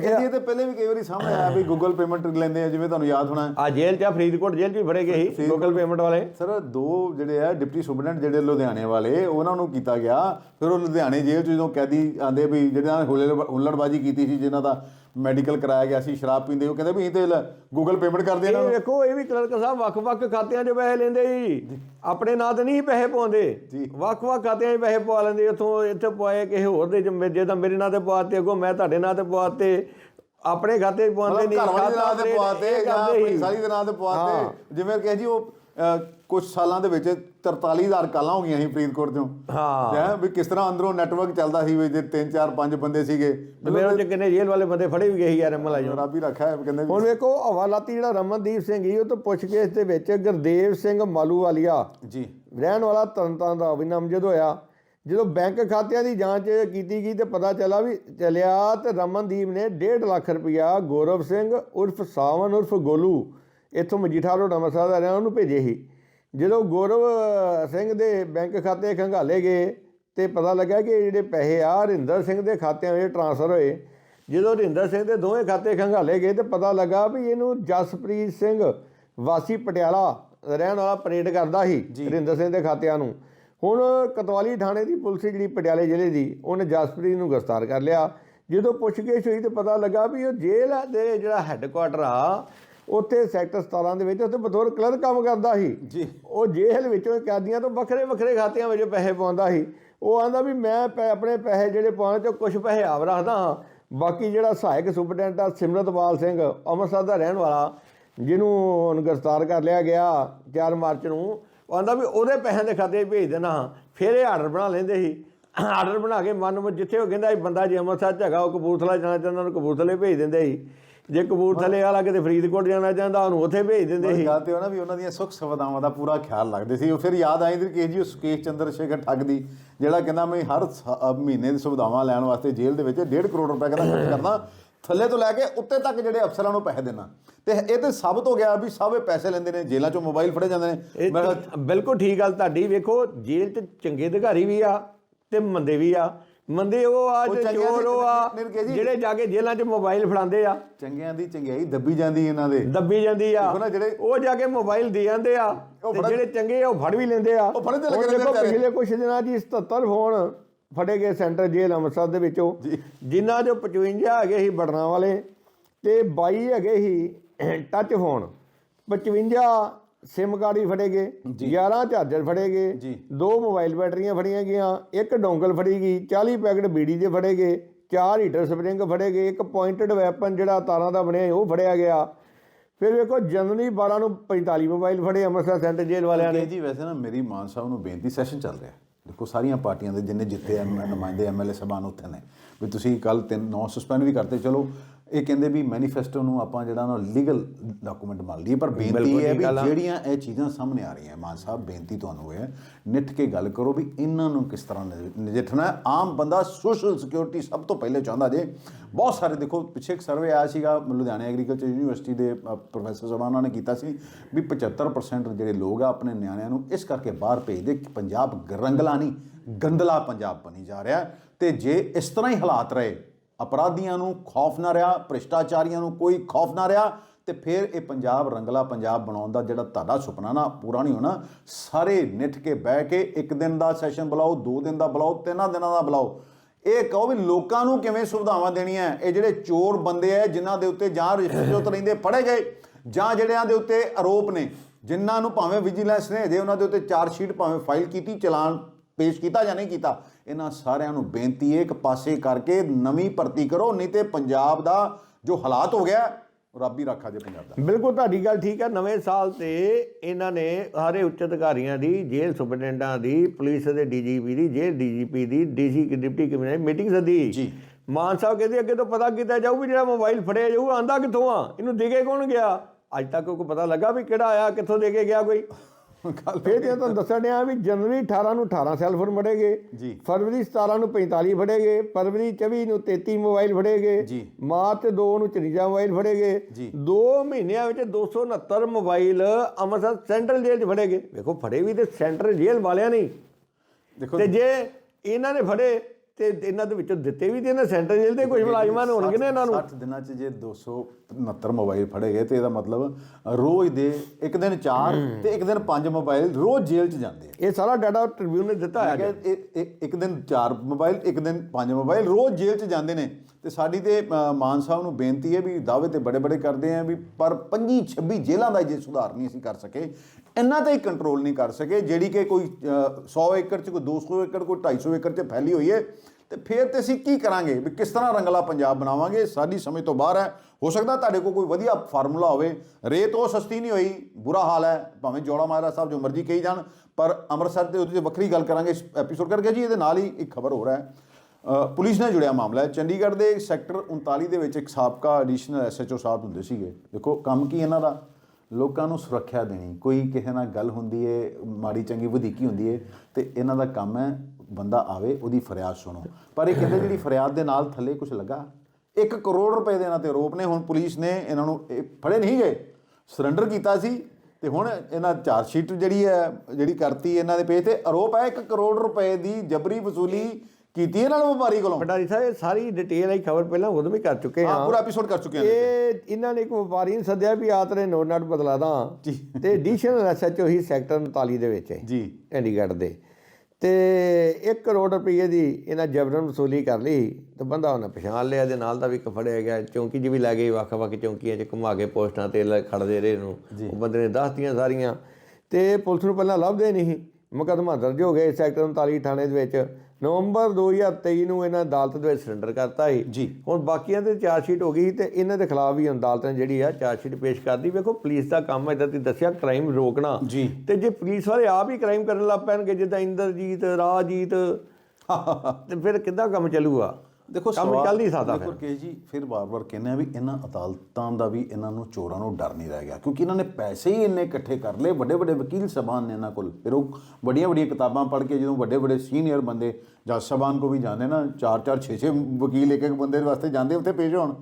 ਕਹਿੰਦੀ ਇਹ ਤੇ ਪਹਿਲੇ ਵੀ ਕਈ ਵਾਰੀ ਸਾਹਮਣੇ ਆਇਆ ਵੀ ਗੂਗਲ ਪੇਮੈਂਟ ਲੈਂਦੇ ਆ ਜਿਵੇਂ ਤੁਹਾਨੂੰ ਯਾਦ ਹੋਣਾ ਆ ਜੇਲ੍ਹ ਚ ਆ, ਫਰੀਦਕੋਟ ਜੇਲ੍ਹ ਚ ਵੀ ਫੜੇ ਗਏ ਸੀ ਗੂਗਲ ਪੇਮੈਂਟ ਵਾਲੇ। ਸਰ ਦੋ ਜਿਹੜੇ ਆ ਡਿਪਟੀ ਸੁਪਰਡੈਂਟ ਜਿਹੜੇ ਲੁਧਿਆਣੇ ਵਾਲੇ ਉਹਨਾਂ ਨੂੰ ਕੀਤਾ ਗਿਆ। ਫਿਰ ਉਹ ਲੁਧਿਆਣੇ ਜੇਲ੍ਹ 'ਚ ਜਦੋਂ ਕੈਦੀ ਆਂਦੇ ਵੀ ਹੁੱਲੜ- ਹੁੱਲੜਬਾਜ਼ੀ ਕੀਤੀ ਸੀ ਜਿਨ੍ਹਾਂ ਦਾ ਮੈਡੀਕਲ ਕਰਾਇਆ ਗਿਆ ਸੀ ਸ਼ਰਾਬ ਪੀਂਦੇ ਉਹ ਕਹਿੰਦੇ ਵੀ ਇਹ ਤੇ ਗੂਗਲ ਪੇਮੈਂਟ ਕਰਦੇ ਇਹਨਾਂ ਇਹ ਨੂੰ। ਵੇਖੋ ਇਹ ਵੀ ਕਲਰਕ ਸਾਹਿਬ ਵੱਖ-ਵੱਖ ਖਾਤਿਆਂ 'ਚ ਪੈਸੇ ਲੈਂਦੇ ਸੀ ਆਪਣੇ ਨਾਂ ਤੇ ਨਹੀਂ ਪੈਸੇ ਪਾਉਂਦੇ। ਜੀ। ਵੱਖ-ਵੱਖ ਖਾਤਿਆਂ 'ਚ ਪੈਸੇ ਪਵਾ ਲੈਂਦੇ ਉੱਥੋਂ ਇੱਥੇ ਪਵਾਏ ਕਿਸੇ ਹੋਰ ਦੇ ਜਿੰਮੇ ਜੇ ਤਾਂ ਮੇਰੇ ਨਾਂ ਤੇ ਪਵਾਤੇ ਅੱਗੋਂ ਮੈਂ ਤੁਹਾਡੇ ਨਾਂ ਤੇ ਪਵਾਤੇ। ਆਪਣੇ ਖਾਤੇ 'ਚ ਪਵਾਉਂਦੇ ਮਤਲਬ ਨਹੀਂ ਘਰ ਵਾਲੀ ਦੇ ਨਾਂ ਤੇ ਪਵਾਤੇ ਜਾਂ ਆਪਣੀ। ਸਾਲੀ ਦੇ ਨਾਂ ਤੇ ਪਵਾਤੇ। ਜਿਵੇਂ ਕਿ ਜੀ ਉਹ ਅਹ, ਕੁਝ ਸਾਲਾਂ ਦੇ ਵਿੱਚ 43000 ਕਾਲਾਂ ਹੋ ਗਈਆਂ ਸੀ ਫਰੀਦਕੋਟ ਤੋਂ ਹਾਂ। ਹੈ ਵੀ ਕਿਸ ਤਰ੍ਹਾਂ ਅੰਦਰੋਂ ਨੈਟਵਰਕ ਚੱਲਦਾ ਸੀ ਵੀ ਜੇ 3 4 5 ਬੰਦੇ ਸੀਗੇ। ਮੇਰੇ ਚ ਕਿੰਨੇ ਜੇਲ੍ਹ ਵਾਲੇ ਬੰਦੇ ਫੜੇ ਵੀ ਗਏ ਸੀ ਯਾਰ ਮਲਾਜਮ ਰੱਬ ਹੀ ਰੱਖਿਆ ਕਹਿੰਦੇ ਹੁਣ ਵੇਖੋ ਹਵਾਲਾਤੀ ਜਿਹੜਾ ਰਮਨਦੀਪ ਸਿੰਘ ਜੀ ਉਹ ਤੋਂ ਪੁੱਛ ਕੇ ਇਸ ਦੇ ਵਿੱਚ ਗੁਰਦੇਵ ਸਿੰਘ ਮਾਲੂਵਾਲੀਆ। ਜੀ। ਰਹਿਣ ਵਾਲਾ ਤਰਨਤਾਰਨ ਦਾ ਵੀ ਨਾਮਜ਼ਦ ਹੋਇਆ। ਜਦੋਂ ਬੈਂਕ ਖਾਤਿਆਂ ਦੀ ਜਾਂਚ ਕੀਤੀ ਗਈ ਤੇ ਪਤਾ ਚੱਲਾ ਵੀ ਚੱਲਿਆ ਤੇ ਰਮਨਦੀਪ ਨੇ 1.5 ਲੱਖ ਰੁਪਇਆ ਗੌਰਵ ਸਿੰਘ ਉਰਫ ਸਾਵਨ ਉਰਫ ਗੋਲੂ ਇੱਥੋਂ ਮਜੀਠਾ ਰੋਡ ਅੰਮ੍ਰਿਤਸਰ ਦਾ ਰਹਿਣ ਉਹਨੂੰ ਭੇਜੇ ਸੀ। ਜਦੋਂ ਗੌਰਵ ਸਿੰਘ ਦੇ ਬੈਂਕ ਖਾਤੇ ਖੰਗਾਲੇ ਗਏ ਤੇ ਪਤਾ ਲੱਗਾ ਕਿ ਜਿਹੜੇ ਪੈਸੇ ਆ ਹਰਿੰਦਰ ਸਿੰਘ ਦੇ ਖਾਤਿਆਂ ਵਿੱਚ ਟ੍ਰਾਂਸਫਰ ਹੋਏ। ਜਦੋਂ ਹਰਿੰਦਰ ਸਿੰਘ ਦੇ ਦੋਵੇਂ ਖਾਤੇ ਖੰਗਾਲੇ ਗਏ ਤੇ ਪਤਾ ਲੱਗਾ ਵੀ ਇਹਨੂੰ ਜਸਪ੍ਰੀਤ ਸਿੰਘ ਵਾਸੀ ਪਟਿਆਲਾ ਰਹਿਣ ਵਾਲਾ ਪਰੇਡ ਕਰਦਾ ਸੀ ਹਰਿੰਦਰ ਸਿੰਘ ਦੇ ਖਾਤਿਆਂ ਨੂੰ। ਹੁਣ ਕਤਵਾਲੀ ਥਾਣੇ ਦੀ ਪੁਲਿਸ ਜਿਹੜੀ ਪਟਿਆਲੇ ਜ਼ਿਲ੍ਹੇ ਦੀ ਉਹਨੇ ਜਸਪ੍ਰੀਤ ਨੂੰ ਗ੍ਰਿਫਤਾਰ ਕਰ ਲਿਆ। ਜਦੋਂ ਪੁੱਛਗਿੱਛ ਹੋਈ ਤੇ ਪਤਾ ਲੱਗਾ ਵੀ ਉਹ ਜੇਲ੍ਹ ਦੇ ਜਿਹੜਾ ਹੈੱਡਕੁਆਟਰ ਆ ਉੱਥੇ ਸੈਕਟਰ 17 ਦੇ ਵਿੱਚ ਉੱਥੇ ਬਤੌਰ ਕਲਰ ਕੰਮ ਕਰਦਾ ਸੀ। ਜੀ। ਉਹ ਜੇਲ੍ਹ ਵਿੱਚੋਂ ਕੈਦੀਆਂ ਤੋਂ ਵੱਖਰੇ ਵੱਖਰੇ ਖਾਤਿਆਂ ਵਿੱਚ ਪੈਸੇ ਪਾਉਂਦਾ ਸੀ। ਉਹ ਆਂਦਾ ਵੀ ਮੈਂ ਆਪਣੇ ਪੈਸੇ ਜਿਹੜੇ ਪਾਉਣ ਚੋਂ ਕੁਝ ਪੈਸੇ ਆਪ ਰੱਖਦਾ ਹਾਂ। ਬਾਕੀ ਜਿਹੜਾ ਸਹਾਇਕ ਸੁਪਰਡੈਂਟ ਆ ਸਿਮਰਤਪਾਲ ਸਿੰਘ ਅੰਮ੍ਰਿਤਸਰ ਦਾ ਰਹਿਣ ਵਾਲਾ ਜਿਹਨੂੰ ਹੁਣ ਗ੍ਰਿਫਤਾਰ ਕਰ ਲਿਆ ਗਿਆ 4 ਮਾਰਚ ਨੂੰ ਆਂਦਾ ਵੀ ਉਹਦੇ ਪੈਸਿਆਂ ਦੇ ਖਾਤੇ ਭੇਜ ਦੇਣਾ ਹਾਂ। ਫਿਰ ਇਹ ਆਰਡਰ ਬਣਾ ਲੈਂਦੇ ਸੀ। ਆਰਡਰ ਬਣਾ ਕੇ ਮਨ ਨੂੰ ਜਿੱਥੇ ਉਹ ਕਹਿੰਦਾ ਇਹ ਬੰਦਾ ਜੇ ਅੰਮ੍ਰਿਤਸਰ 'ਚ ਹੈਗਾ ਉਹ ਕਪੂਰਥਲਾ ਜਾਣਾ ਚਾਹੁੰਦਾ ਉਹਨੂੰ ਕਪੂਰਥਲੇ ਭੇਜ ਦਿੰਦੇ ਸੀ। ਜੇ ਕਪੂਰਥਲੇ ਵਾਲਾ ਕਿਤੇ ਫਰੀਦਕੋਟ ਜਾਣਾ ਚਾਹੁੰਦਾ ਉਹਨੂੰ ਉੱਥੇ ਭੇਜ ਦਿੰਦੇ ਸੀ। ਗੱਲ ਤੇ ਉਹ ਨਾ ਵੀ ਉਹਨਾਂ ਦੀਆਂ ਸੁੱਖ ਸੁਵਿਧਾਵਾਂ ਦਾ ਪੂਰਾ ਖਿਆਲ ਰੱਖਦੇ ਸੀ। ਉਹ ਫਿਰ ਯਾਦ ਆਈ ਕਿ ਜੀ ਉਹ ਸੁਕੇਸ਼ ਚੰਦਰ ਸ਼ੇਖਰ ਠੱਗ ਦੀ ਜਿਹੜਾ ਕਹਿੰਦਾ ਮੈਂ ਹਰ ਮਹੀਨੇ ਦੀ ਸੁਵਿਧਾਵਾਂ ਲੈਣ ਵਾਸਤੇ ਜੇਲ੍ਹ ਦੇ ਵਿੱਚ 1.5 ਕਰੋੜ ਰੁਪਏ ਕਹਿੰਦਾ ਖਰਚ ਕਰਨਾ ਥੱਲੇ ਤੋਂ ਲੈ ਕੇ ਉੱਤੇ ਤੱਕ ਜਿਹੜੇ ਅਫਸਰਾਂ ਨੂੰ ਪੈਸੇ ਦੇਣਾ। ਤੇ ਇਹ ਤੇ ਸਾਬਤ ਹੋ ਗਿਆ ਵੀ ਸਭ ਇਹ ਪੈਸੇ ਲੈਂਦੇ ਨੇ ਜੇਲ੍ਹਾਂ ਚੋਂ ਮੋਬਾਈਲ ਫੜੇ ਜਾਂਦੇ ਨੇ। ਇਹ ਤਾਂ ਬਿਲਕੁਲ ਠੀਕ ਗੱਲ ਤੁਹਾਡੀ ਵੇਖੋ ਜੇਲ੍ਹ 'ਚ ਚੰਗੇ ਅਧਿਕਾਰੀ ਵੀ ਆ ਤੇ ਮੰਦੇ ਵੀ ਆ। ਮੰਦੇ ਉਹ ਆ ਉਹ ਜਿਹੜੇ ਚੰਗਿਆਂ ਚੋਰ ਦੀ- ਉਹ ਆ ਨਿਰਗੇ ਜੀ। ਜਿਹੜੇ ਜਾ ਕੇ ਜੇਲ੍ਹਾਂ 'ਚ ਮੋਬਾਈਲ ਫੜਾਉਂਦੇ ਆ। ਚੰਗਿਆਂ ਦੀ ਚੰਗਿਆਈ ਦੱਬੀ ਜਾਂਦੀ ਇਹਨਾਂ ਦੇ। ਦੱਬੀ ਜਾਂਦੀ ਆ। ਦੇਖੋ ਨਾ ਜਿਹੜੇ- ਉਹ ਜਾ ਕੇ ਮੋਬਾਈਲ ਦੇ ਜਾਂਦੇ ਆ ਉਹ ਤੇ ਫੜ- ਜਿਹੜੇ ਚੰਗੇ ਆ ਉਹ ਫੜ ਵੀ ਲੈਂਦੇ ਆ। ਉਹ ਫੜਨ ਤੇ ਲੱਗੇ ਹੁਣ ਰਹਿੰਦੇ ਦੇਖੋ ਵਿਚਾਰੇ। ਪਿਛਲੇ ਕੁਝ ਦਿਨਾਂ ਹੀ 77 ਫੋਨ ਫੜੇ ਗਏ ਸੈਂਟਰ ਜੇਲ੍ਹ ਅੰਮ੍ਰਿਤਸਰ ਦੇ ਵਿੱਚੋਂ। ਜਿਨ੍ਹਾਂ ਚੋਂ 55 ਹੈਗੇ ਸੀ ਬਟਨਾਂ ਵਾਲੇ ਤੇ 22 ਹੈਗੇ ਸੀ ਟੱਚ ਫੋਨ 55 ਸਿਮ ਕਾਰਡ ਵੀ ਫੜੇ ਗਏ 11 ਚਾਰਜਰ ਫੜੇ ਗਏ। ਦੋ ਮੋਬਾਈਲ ਬੈਟਰੀਆਂ ਫੜੀਆਂ ਗਈਆਂ ਇੱਕ ਡੋਂਗਲ ਫੜੀ ਗਈ 40 ਪੈਕਟ ਬੀੜੀ ਦੇ ਫੜੇ ਗਏ ਚਾਰ ਹੀਟਰ ਸਪਰਿੰਗ ਫੜੇ ਗਏ ਇੱਕ ਪੁਆਇੰਟਡ ਵੈਪਨ ਜਿਹੜਾ ਤਾਰਾਂ ਦਾ ਬਣਿਆ ਉਹ ਫੜਿਆ ਗਿਆ। ਫਿਰ ਵੇਖੋ ਜਨਵਰੀ 12 ਨੂੰ 45 ਮੋਬਾਈਲ ਫੜੇ ਅੰਮ੍ਰਿਤਸਰ ਸੈਂਟਰ ਜੇਲ੍ਹ ਵਾਲਿਆਂ ਨੇ। ਜੀ ਵੈਸੇ ਨਾ ਮੇਰੀ ਮਾਨ ਸਾਹਿਬ ਨੂੰ ਬੇਨਤੀ ਸੈਸ਼ਨ ਚੱਲ ਰਿਹਾ। ਦੇਖੋ ਸਾਰੀਆਂ ਪਾਰਟੀਆਂ ਦੇ ਜਿੰਨੇ ਜਿੱਤੇ ਐਮ ਨੁਮਾਇੰਦੇ ਐਮਐਲਏ ਸਭਾਨ ਉੱਥੇ ਨੇ। ਵੀ ਤੁਸੀਂ ਕੱਲ ਤਿੰਨ ਨੌ ਸਸਪੈਂਡ ਵੀ ਕਰਤੇ ਚਲੋ ਇਹ ਕਹਿੰਦੇ ਵੀ ਮੈਨੀਫੈਸਟੋ ਨੂੰ ਆਪਾਂ ਜਿਹੜਾ ਨਾ ਲੀਗਲ ਡਾਕੂਮੈਂਟ ਮੰਨ ਲਈਏ ਪਰ ਬੇਨਤੀ ਇਹ ਹੈ ਵੀ। ਜਿਹੜੀਆਂ ਇਹ ਚੀਜ਼ਾਂ ਸਾਹਮਣੇ ਆ ਰਹੀਆਂ ਮਾਨ ਸਾਹਿਬ ਬੇਨਤੀ ਤੁਹਾਨੂੰ ਹੈ ਨਿੱਠ ਕੇ ਗੱਲ ਕਰੋ ਵੀ ਇਹਨਾਂ ਨੂੰ ਕਿਸ ਤਰ੍ਹਾਂ ਨਜਿ- ਨਜਿੱਠਣਾ। ਆਮ ਬੰਦਾ ਸੋਸ਼ਲ ਸਿਕਿਉਰਿਟੀ ਸਭ ਤੋਂ ਪਹਿਲੇ ਚਾਹੁੰਦਾ ਜੇ ਬਹੁਤ ਸਾਰੇ ਦੇਖੋ ਪਿੱਛੇ ਇੱਕ ਸਰਵੇ ਆਇਆ ਸੀਗਾ ਲੁਧਿਆਣਾ ਐਗਰੀਕਲਚਰ ਯੂਨੀਵਰਸਿਟੀ ਦੇ ਪ੍ਰੋਫੈਸਰ ਸਾਹਿਬਾਨ ਉਹਨਾਂ ਨੇ ਕੀਤਾ ਸੀ ਵੀ 75% ਜਿਹੜੇ ਲੋਕ ਆ ਆਪਣੇ ਨਿਆਣਿਆਂ ਨੂੰ ਇਸ ਕਰਕੇ ਬਾਹਰ ਭੇਜਦੇ ਕਿ ਪੰਜਾਬ ਰੰਗਲਾ ਨਹੀਂ ਗੰਦਲਾ ਪੰਜਾਬ ਬਣੀ ਜਾ ਰਿਹਾ ਤੇ ਜੇ ਇਸ ਤਰ੍ਹਾਂ ਹੀ ਹਾਲਾਤ ਰਹੇ ਅਪਰਾਧੀਆਂ ਨੂੰ ਖੌਫ ਨਾ ਰਿਹਾ, ਭ੍ਰਿਸ਼ਟਾਚਾਰੀਆਂ ਨੂੰ ਕੋਈ ਖੌਫ ਨਾ ਰਿਹਾ ਤੇ ਫਿਰ ਇਹ ਪੰਜਾਬ ਰੰਗਲਾ ਪੰਜਾਬ ਬਣਾਉਣ ਦਾ ਜਿਹੜਾ ਤੁਹਾਡਾ ਸੁਪਨਾ ਨਾ ਪੂਰਾ ਨਹੀਂ ਹੋਣਾ। ਸਾਰੇ ਨਿੱਠ ਕੇ ਬਹਿ ਕੇ ਇੱਕ ਦਿਨ ਦਾ ਸੈਸ਼ਨ ਬੁਲਾਓ, ਦੋ ਦਿਨ ਦਾ ਬੁਲਾਓ, ਤਿੰਨਾਂ ਦਿਨਾਂ ਦਾ ਬੁਲਾਓ। ਇਹ ਕਹੋ ਵੀ ਲੋਕਾਂ ਨੂੰ ਕਿਵੇਂ ਸੁਵਿਧਾਵਾਂ ਦੇਣੀਆਂ ਇਹ ਜਿਹੜੇ ਚੋਰ ਬੰਦੇ ਆ ਜਿਨ੍ਹਾਂ ਦੇ ਉੱਤੇ ਜਾਂ ਰਿਸ਼ਵਤ ਰਹਿੰਦੇ ਫੜੇ ਗਏ, ਜਾਂ ਜਿਹੜਿਆਂ ਦੇ ਉੱਤੇ ਆਰੋਪ ਨੇ, ਜਿਨ੍ਹਾਂ ਨੂੰ ਭਾਵੇਂ ਵਿਜੀਲੈਂਸ ਨੇ ਅਜੇ ਉਹਨਾਂ ਦੇ ਉੱਤੇ ਚਾਰਜ ਸ਼ੀਟ ਭਾਵੇਂ ਫਾਈਲ ਕੀਤੀ ਚਲਾਨ ਪੇਸ਼ ਕੀਤਾ ਜਾਂ ਨਹੀਂ ਕੀਤਾ ਇਹਨਾਂ ਸਾਰਿਆਂ ਨੂੰ ਬੇਨਤੀ ਹੈ ਇੱਕ ਪਾਸੇ ਕਰਕੇ ਨਵੀਂ ਭਰਤੀ ਕਰੋ ਨਹੀਂ ਤੇ ਪੰਜਾਬ ਦਾ ਜੋ ਹਾਲਾਤ ਹੋ ਗਿਆ ਰੱਬ ਹੀ ਰੱਖਾ ਜੇ ਪੰਜਾਬ ਦਾ। ਬਿਲਕੁਲ ਤੁਹਾਡੀ ਗੱਲ ਠੀਕ ਹੈ ਨਵੇਂ ਸਾਲ ਤੇ ਇਹਨਾਂ ਨੇ ਸਾਰੇ ਉੱਚ ਅਧਿਕਾਰੀਆਂ ਦੀ ਜੇਲ੍ਹ ਸੁਪਰਡੈਂਟਾਂ ਦੀ ਪੁਲਿਸ ਦੇ ਡੀਜੀਪੀ ਦੀ ਜੇਲ੍ਹ ਡੀਜੀਪੀ ਦੀ ਡੀਸੀ ਡਿਪਟੀ ਕਮਿਸ਼ਨਰ ਮੀਟਿੰਗ ਸੱਦੀ। ਜੀ। ਮਾਨ ਸਾਹਿਬ ਕਹਿੰਦੇ ਅੱਗੇ ਤੋਂ ਪਤਾ ਕੀਤਾ ਜਾਊ ਵੀ ਜਿਹੜਾ ਮੋਬਾਈਲ ਫੜਿਆ ਜਾਊ ਆਂਦਾ ਕਿੱਥੋਂ ਆ? ਇਹਨੂੰ ਦੇ ਕੇ ਕੌਣ ਗਿਆ? ਅੱਜ ਤੱਕ ਕੋਈ ਪਤਾ ਲੱਗਾ ਵੀ ਕਿਹੜਾ ਆਇਆ ਕਿੱਥੋਂ ਦੇ ਕੇ ਗਿਆ ਕੋਈ? ਗੱਲ ਫਿਰ ਜੇ ਤੁਹਾਨੂੰ ਦੱਸਣ ਡਿਆ ਵੀ ਜਨਵਰੀ 18 ਨੂੰ 18 ਸੈੱਲ ਫੋਨ ਫੜੇ ਗਏ ਜੀ। ਫਰਵਰੀ 17 ਨੂੰ 45 ਫੜੇ ਗਏ ਫਰਵਰੀ 24 ਨੂੰ 33 ਮੋਬਾਈਲ ਫੜੇ ਗਏ ਜੀ। ਮਾਰਚ 2 ਨੂੰ 54 ਮੋਬਾਈਲ ਫੜੇ ਗਏ ਜੀ। 2 ਮਹੀਨਿਆਂ ਵਿੱਚ 269 ਮੋਬਾਈਲ ਅੰਮ੍ਰਿਤਸਰ ਸੈਂਟਰਲ ਜੇਲ੍ਹ 'ਚ ਫੜੇ ਗਏ ਵੇਖੋ ਫੜੇ ਵੀ ਤੇ ਸੈਂਟਰਲ ਜੇਲ੍ਹ ਵਾਲਿਆਂ ਨੇ ਹੀ। ਦੇਖੋ ਤੇ ਜੇ ਇਹਨਾਂ ਨੇ ਫੜੇ ਤੇ ਇਹਨਾਂ ਦੇ ਵਿੱਚੋਂ ਦਿੱਤੇ ਵੀ ਤੇ ਇਹਨਾਂ ਸੈਂਟਰਲ ਜੇਲ੍ਹ ਦੇ ਕੁਝ ਮੁਲਾਜ਼ਮਾਂ ਨੂੰ ਹੋਣਗੇ ਨਾ ਇਹਨਾਂ ਨੂੰ? 60 ਦਿਨਾਂ 'ਚ ਜੇ 269 ਮੋਬਾਈਲ ਫੜੇ ਗਏ ਤੇ ਇਹਦਾ ਮਤਲਬ ਰੋਜ਼ ਦੇ ਇੱਕ ਦਿਨ 4 ਤੇ ਇੱਕ ਦਿਨ 5 ਮੋਬਾਈਲ ਰੋਜ਼ ਜੇਲ੍ਹ 'ਚ ਜਾਂਦੇ ਆ। ਇਹ ਸਾਰਾ ਡਾਟਾ ਟ੍ਰਿਬਿਊਨ ਨੇ ਦਿੱਤਾ ਹੈ ਇੱਕ ਦਿਨ 4 ਮੋਬਾਈਲ ਇੱਕ ਦਿਨ 5 ਮੋਬਾਈਲ ਰੋਜ਼ ਜੇਲ੍ਹ 'ਚ ਜਾਂਦੇ ਨੇ। ਤੇ ਸਾਡੀ ਤੇ ਮਾਨ ਸਾਹਿਬ ਨੂੰ ਬੇਨਤੀ ਹੈ ਵੀ ਦਾਅਵੇ ਤੇ ਬੜੇ ਬੜੇ ਕਰਦੇ ਆ ਵੀ ਪਰ 25 26 ਜੇਲ੍ਹਾਂ ਦਾ ਜੇ ਸੁਧਾਰ ਨਹੀਂ ਅਸੀਂ ਕਰ ਸਕੇ ਇੰਨਾ ਤੇ ਹੀ ਕੰਟਰੋਲ ਨਹੀਂ ਕਰ ਸਕੇ ਜਿਹੜੀ ਕਿ ਕੋਈ ਅ, 100 ਏਕੜ 'ਚ ਕੋਈ 200 ਏਕੜ ਕੋਈ 250 ਏਕੜ 'ਚ ਫੈਲੀ ਹੋਈ ਹੈ ਤੇ ਫਿਰ ਤੇ ਅਸੀਂ ਕੀ ਕਰਾਂਗੇ ਵੀ ਕਿਸ ਤਰ੍ਹਾਂ ਰੰਗਲਾ ਪੰਜਾਬ ਬਣਾਵਾਂਗੇ ਸਾਡੀ ਸਮਝ ਤੋਂ ਬਾਹਰ ਹੈ। ਹੋ ਸਕਦਾ ਤੁਹਾਡੇ ਕੋਲ ਕੋਈ ਵਧੀਆ ਫਾਰਮੂਲਾ ਹੋਵੇ ਰੇਤ ਉਹ ਸਸਤੀ ਨਹੀਂ ਹੋਈ ਬੁਰਾ ਹਾਲ ਹੈ ਭਾਵੇਂ ਜੋੜਾ ਮਹਾਰਾਜ ਸਾਹਿਬ ਜੋ ਮਰਜ਼ੀ ਕਹੀ ਜਾਣ ਪਰ ਅੰਮ੍ਰਿਤਸਰ ਤੇ ਉਹਦੇ 'ਤੇ ਵੱਖਰੀ ਗੱਲ ਕਰਾਂਗੇ ਇਸ ਐਪੀਸੋਡ ਕਰਕੇ ਜੀ ਇਹਦੇ ਨਾਲ ਹੀ ਇੱਕ ਖਬਰ ਹੋ। ਰਿਹਾ ਹੈ ਪੁਲਿਸ ਨਾਲ ਜੁੜਿਆ ਮਾਮਲਾ ਹੈ ਚੰਡੀਗੜ੍ਹ ਦੇ ਸੈਕਟਰ 39 ਦੇ ਵਿੱਚ ਇੱਕ ਸਾਬਕਾ ਐਡੀਸ਼ਨਲ ਐਸਐਚਓ ਸਾਹਿਬ ਹੁੰਦੇ ਸੀਗੇ। ਦੇਖੋ ਕੰਮ ਕੀ ਇਹਨਾਂ ਦਾ? ਲੋਕਾਂ ਨੂੰ ਸੁਰੱਖਿਆ ਦੇਣੀ। ਕੋਈ ਕਿਸੇ ਨਾਲ ਗੱਲ ਹੁੰਦੀ ਏ, ਮਾੜੀ ਚੰਗੀ ਵਧੀਕੀ ਹੁੰਦੀ ਏ, ਤੇ ਇਹਨਾਂ ਦਾ ਕੰਮ ਹੈ, ਬੰਦਾ ਆਵੇ, ਉਹਦੀ ਫਰਿਆਦ ਸੁਣੋ। ਪਰ ਇਹ ਕਹਿੰਦੇ ਜਿਹੜੀ ਫਰਿਆਦ ਦੇ ਨਾਲ ਥੱਲੇ ਕੁਝ ਲੱਗਾ 1 ਕਰੋੜ ਰੁਪਏ ਦੇ ਇਹਨਾਂ ਤੇ ਆਰੋਪ ਨੇ, ਹੁਣ ਪੁਲਿਸ ਨੇ ਇਹਨਾਂ ਨੂੰ ਇਹ ਫੜੇ ਨਹੀਂ ਗਏ। ਸਰੈਂਡਰ ਕੀਤਾ ਸੀ, ਤੇ ਹੁਣ ਇਹਨਾਂ ਚਾਰਜ ਸ਼ੀਟ ਜਿਹੜੀ ਹੈ, ਜਿਹੜੀ ਕਰਤੀ ਇਹਨਾਂ ਦੇ ਪੇਜ ਤੇ, ਆਰੋਪ ਹੈ 1 ਕਰੋੜ ਰੁਪਏ ਦੀ ਜਬਰੀ ਵਸੂਲੀ ਕੀਤੀ ਇਹਨਾਂ ਨੇ ਵਪਾਰੀ ਕੋਲੋਂ? ਪਟਾਰੀ ਸਾਹਿਬ ਇਹ ਸਾਰੀ ਡਿਟੇਲ ਆਈ ਖਬਰ ਪਹਿਲਾਂ ਉਦੋਂ ਵੀ ਕਰ ਚੁੱਕੇ ਹਾਂ ਹਾਂ। ਪੂਰਾ ਐਪੀਸੋਡ ਕਰ ਚੁੱਕੇ ਹਾਂ ਇਹ ਇਹਨਾਂ ਨੇ ਇੱਕ ਵਪਾਰੀ ਨੂੰ ਸੱਦਿਆ ਵੀ ਆ ਤੇਰੇ ਨੋਟ ਨਾਟ ਬਦਲਾ ਦਾਂ। ਜੀ। ਤੇ ਐਡੀਸ਼ਨਲ ਐਸਐਚਓ ਹੀ ਸੈਕਟਰ 39 ਦੇ ਵਿੱਚ ਹੈ। ਜੀ। ਚੰਡੀਗੜ੍ਹ ਦੇ। ਤੇ 1 ਕਰੋੜ ਰੁਪਏ ਦੀ ਇਹਨਾਂ ਜਬਰਨ ਵਸੂਲੀ ਕਰ ਲਈ ਤੇ ਬੰਦਾ ਉਹਨੇ ਪਛਾਣ ਲਿਆ ਦੇ ਨਾਲ ਦਾ ਵੀ ਫੜਿਆ ਗਿਆ ਚੌਂਕੀ 'ਚ ਵੀ ਲੈ ਗਏ ਵੱਖ-ਵੱਖ ਚੌਂਕੀਆਂ 'ਚ ਘੁਮਾ ਕੇ ਪੋਸਟਾਂ ਤੇ ਖੜਦੇ ਰਹੇ ਨੂੰ ਉਹ ਬੰਦੇ ਨੇ ਦੱਸਤੀਆਂ ਸਾਰੀਆਂ। ਤੇ ਪੁਲਿਸ ਨੂੰ ਪਹਿਲਾਂ ਲੱਭਦੇ ਨਹੀਂ ਮੁਕੱਦਮਾ ਦਰਜ ਹੋ ਗਿਆ ਸੈਕਟਰ 39 ਥਾਣੇ ਦੇ ਵਿੱਚ। ਨਵੰਬਰ 2023 ਨੂੰ ਇਹਨਾਂ ਅਦਾਲਤ ਦੇ ਵਿੱਚ ਸਰੈਂਡਰ ਕਰਤਾ ਸੀ ਜੀ। ਹੁਣ ਬਾਕੀਆਂ ਤੇ ਚਾਰਜ ਸ਼ੀਟ ਹੋ ਗਈ ਤੇ ਇਹਨਾਂ ਦੇ ਖਿਲਾਫ ਵੀ ਅਦਾਲਤ ਨੇ ਜਿਹੜੀ ਆ ਚਾਰਜ ਸ਼ੀਟ ਪੇਸ਼ ਕਰਦੀ ਵੇਖੋ ਪੁਲਿਸ ਦਾ ਕੰਮ ਇਦਾਂ ਤੁਸੀਂ ਦੱਸਿਆ ਕ੍ਰਾਈਮ ਰੋਕਣਾ ਜੀ। ਤੇ ਜੇ ਪੁਲਿਸ ਵਾਲੇ ਆਪ ਹੀ ਕ੍ਰਾਈਮ ਕਰਨ ਲੱਗ ਪੈਣਗੇ ਜਿੱਦਾਂ ਇੰਦਰਜੀਤ ਰਾਜੀਤ ਤੇ ਫਿਰ ਕਿੱਦਾਂ ਕੰਮ ਚੱਲੂਗਾ ਦੇਖੋ ਕੰਮ ਚੱਲ ਨਹੀਂ ਸਕਦਾ ਫਿਰ। ਕੇ ਜੀ ਫਿਰ ਵਾਰ-ਵਾਰ ਕਹਿੰਦੇ ਆ ਵੀ ਇਹਨਾਂ ਅਦਾਲਤਾਂ ਦਾ ਵੀ ਇਹਨਾਂ ਨੂੰ ਚੋਰਾਂ ਨੂੰ ਡਰ ਨਹੀਂ ਰਹਿ ਗਿਆ ਕਿਉਂਕਿ ਇਹਨਾਂ ਨੇ ਪੈਸੇ ਹੀ ਇੰਨੇ ਇਕੱਠੇ ਕਰ ਲਏ ਵੱਡੇ ਵੱਡੇ ਵਕੀਲ ਸਭਾਨ ਨੇ ਇਹਨਾਂ ਕੋਲ। ਫਿਰ ਉਹ ਵੱਡੀਆਂ ਵੱਡੀਆਂ ਕਿਤਾਬਾਂ ਪੜ੍ਹ ਕੇ ਜਦੋਂ ਵੱਡੇ ਵੱਡੇ ਸੀਨੀਅਰ ਬੰਦੇ ਜੱਜ ਸਭਾਨ ਕੋ ਵੀ ਜਾਂਦੇ ਨਾ 4-4 6-6 ਵਕੀਲ ਇੱਕ ਇੱਕ ਬੰਦੇ ਦੇ ਵਾਸਤੇ ਜਾਂਦੇ ਉੱਥੇ ਪੇਸ਼ ਹੋਣ।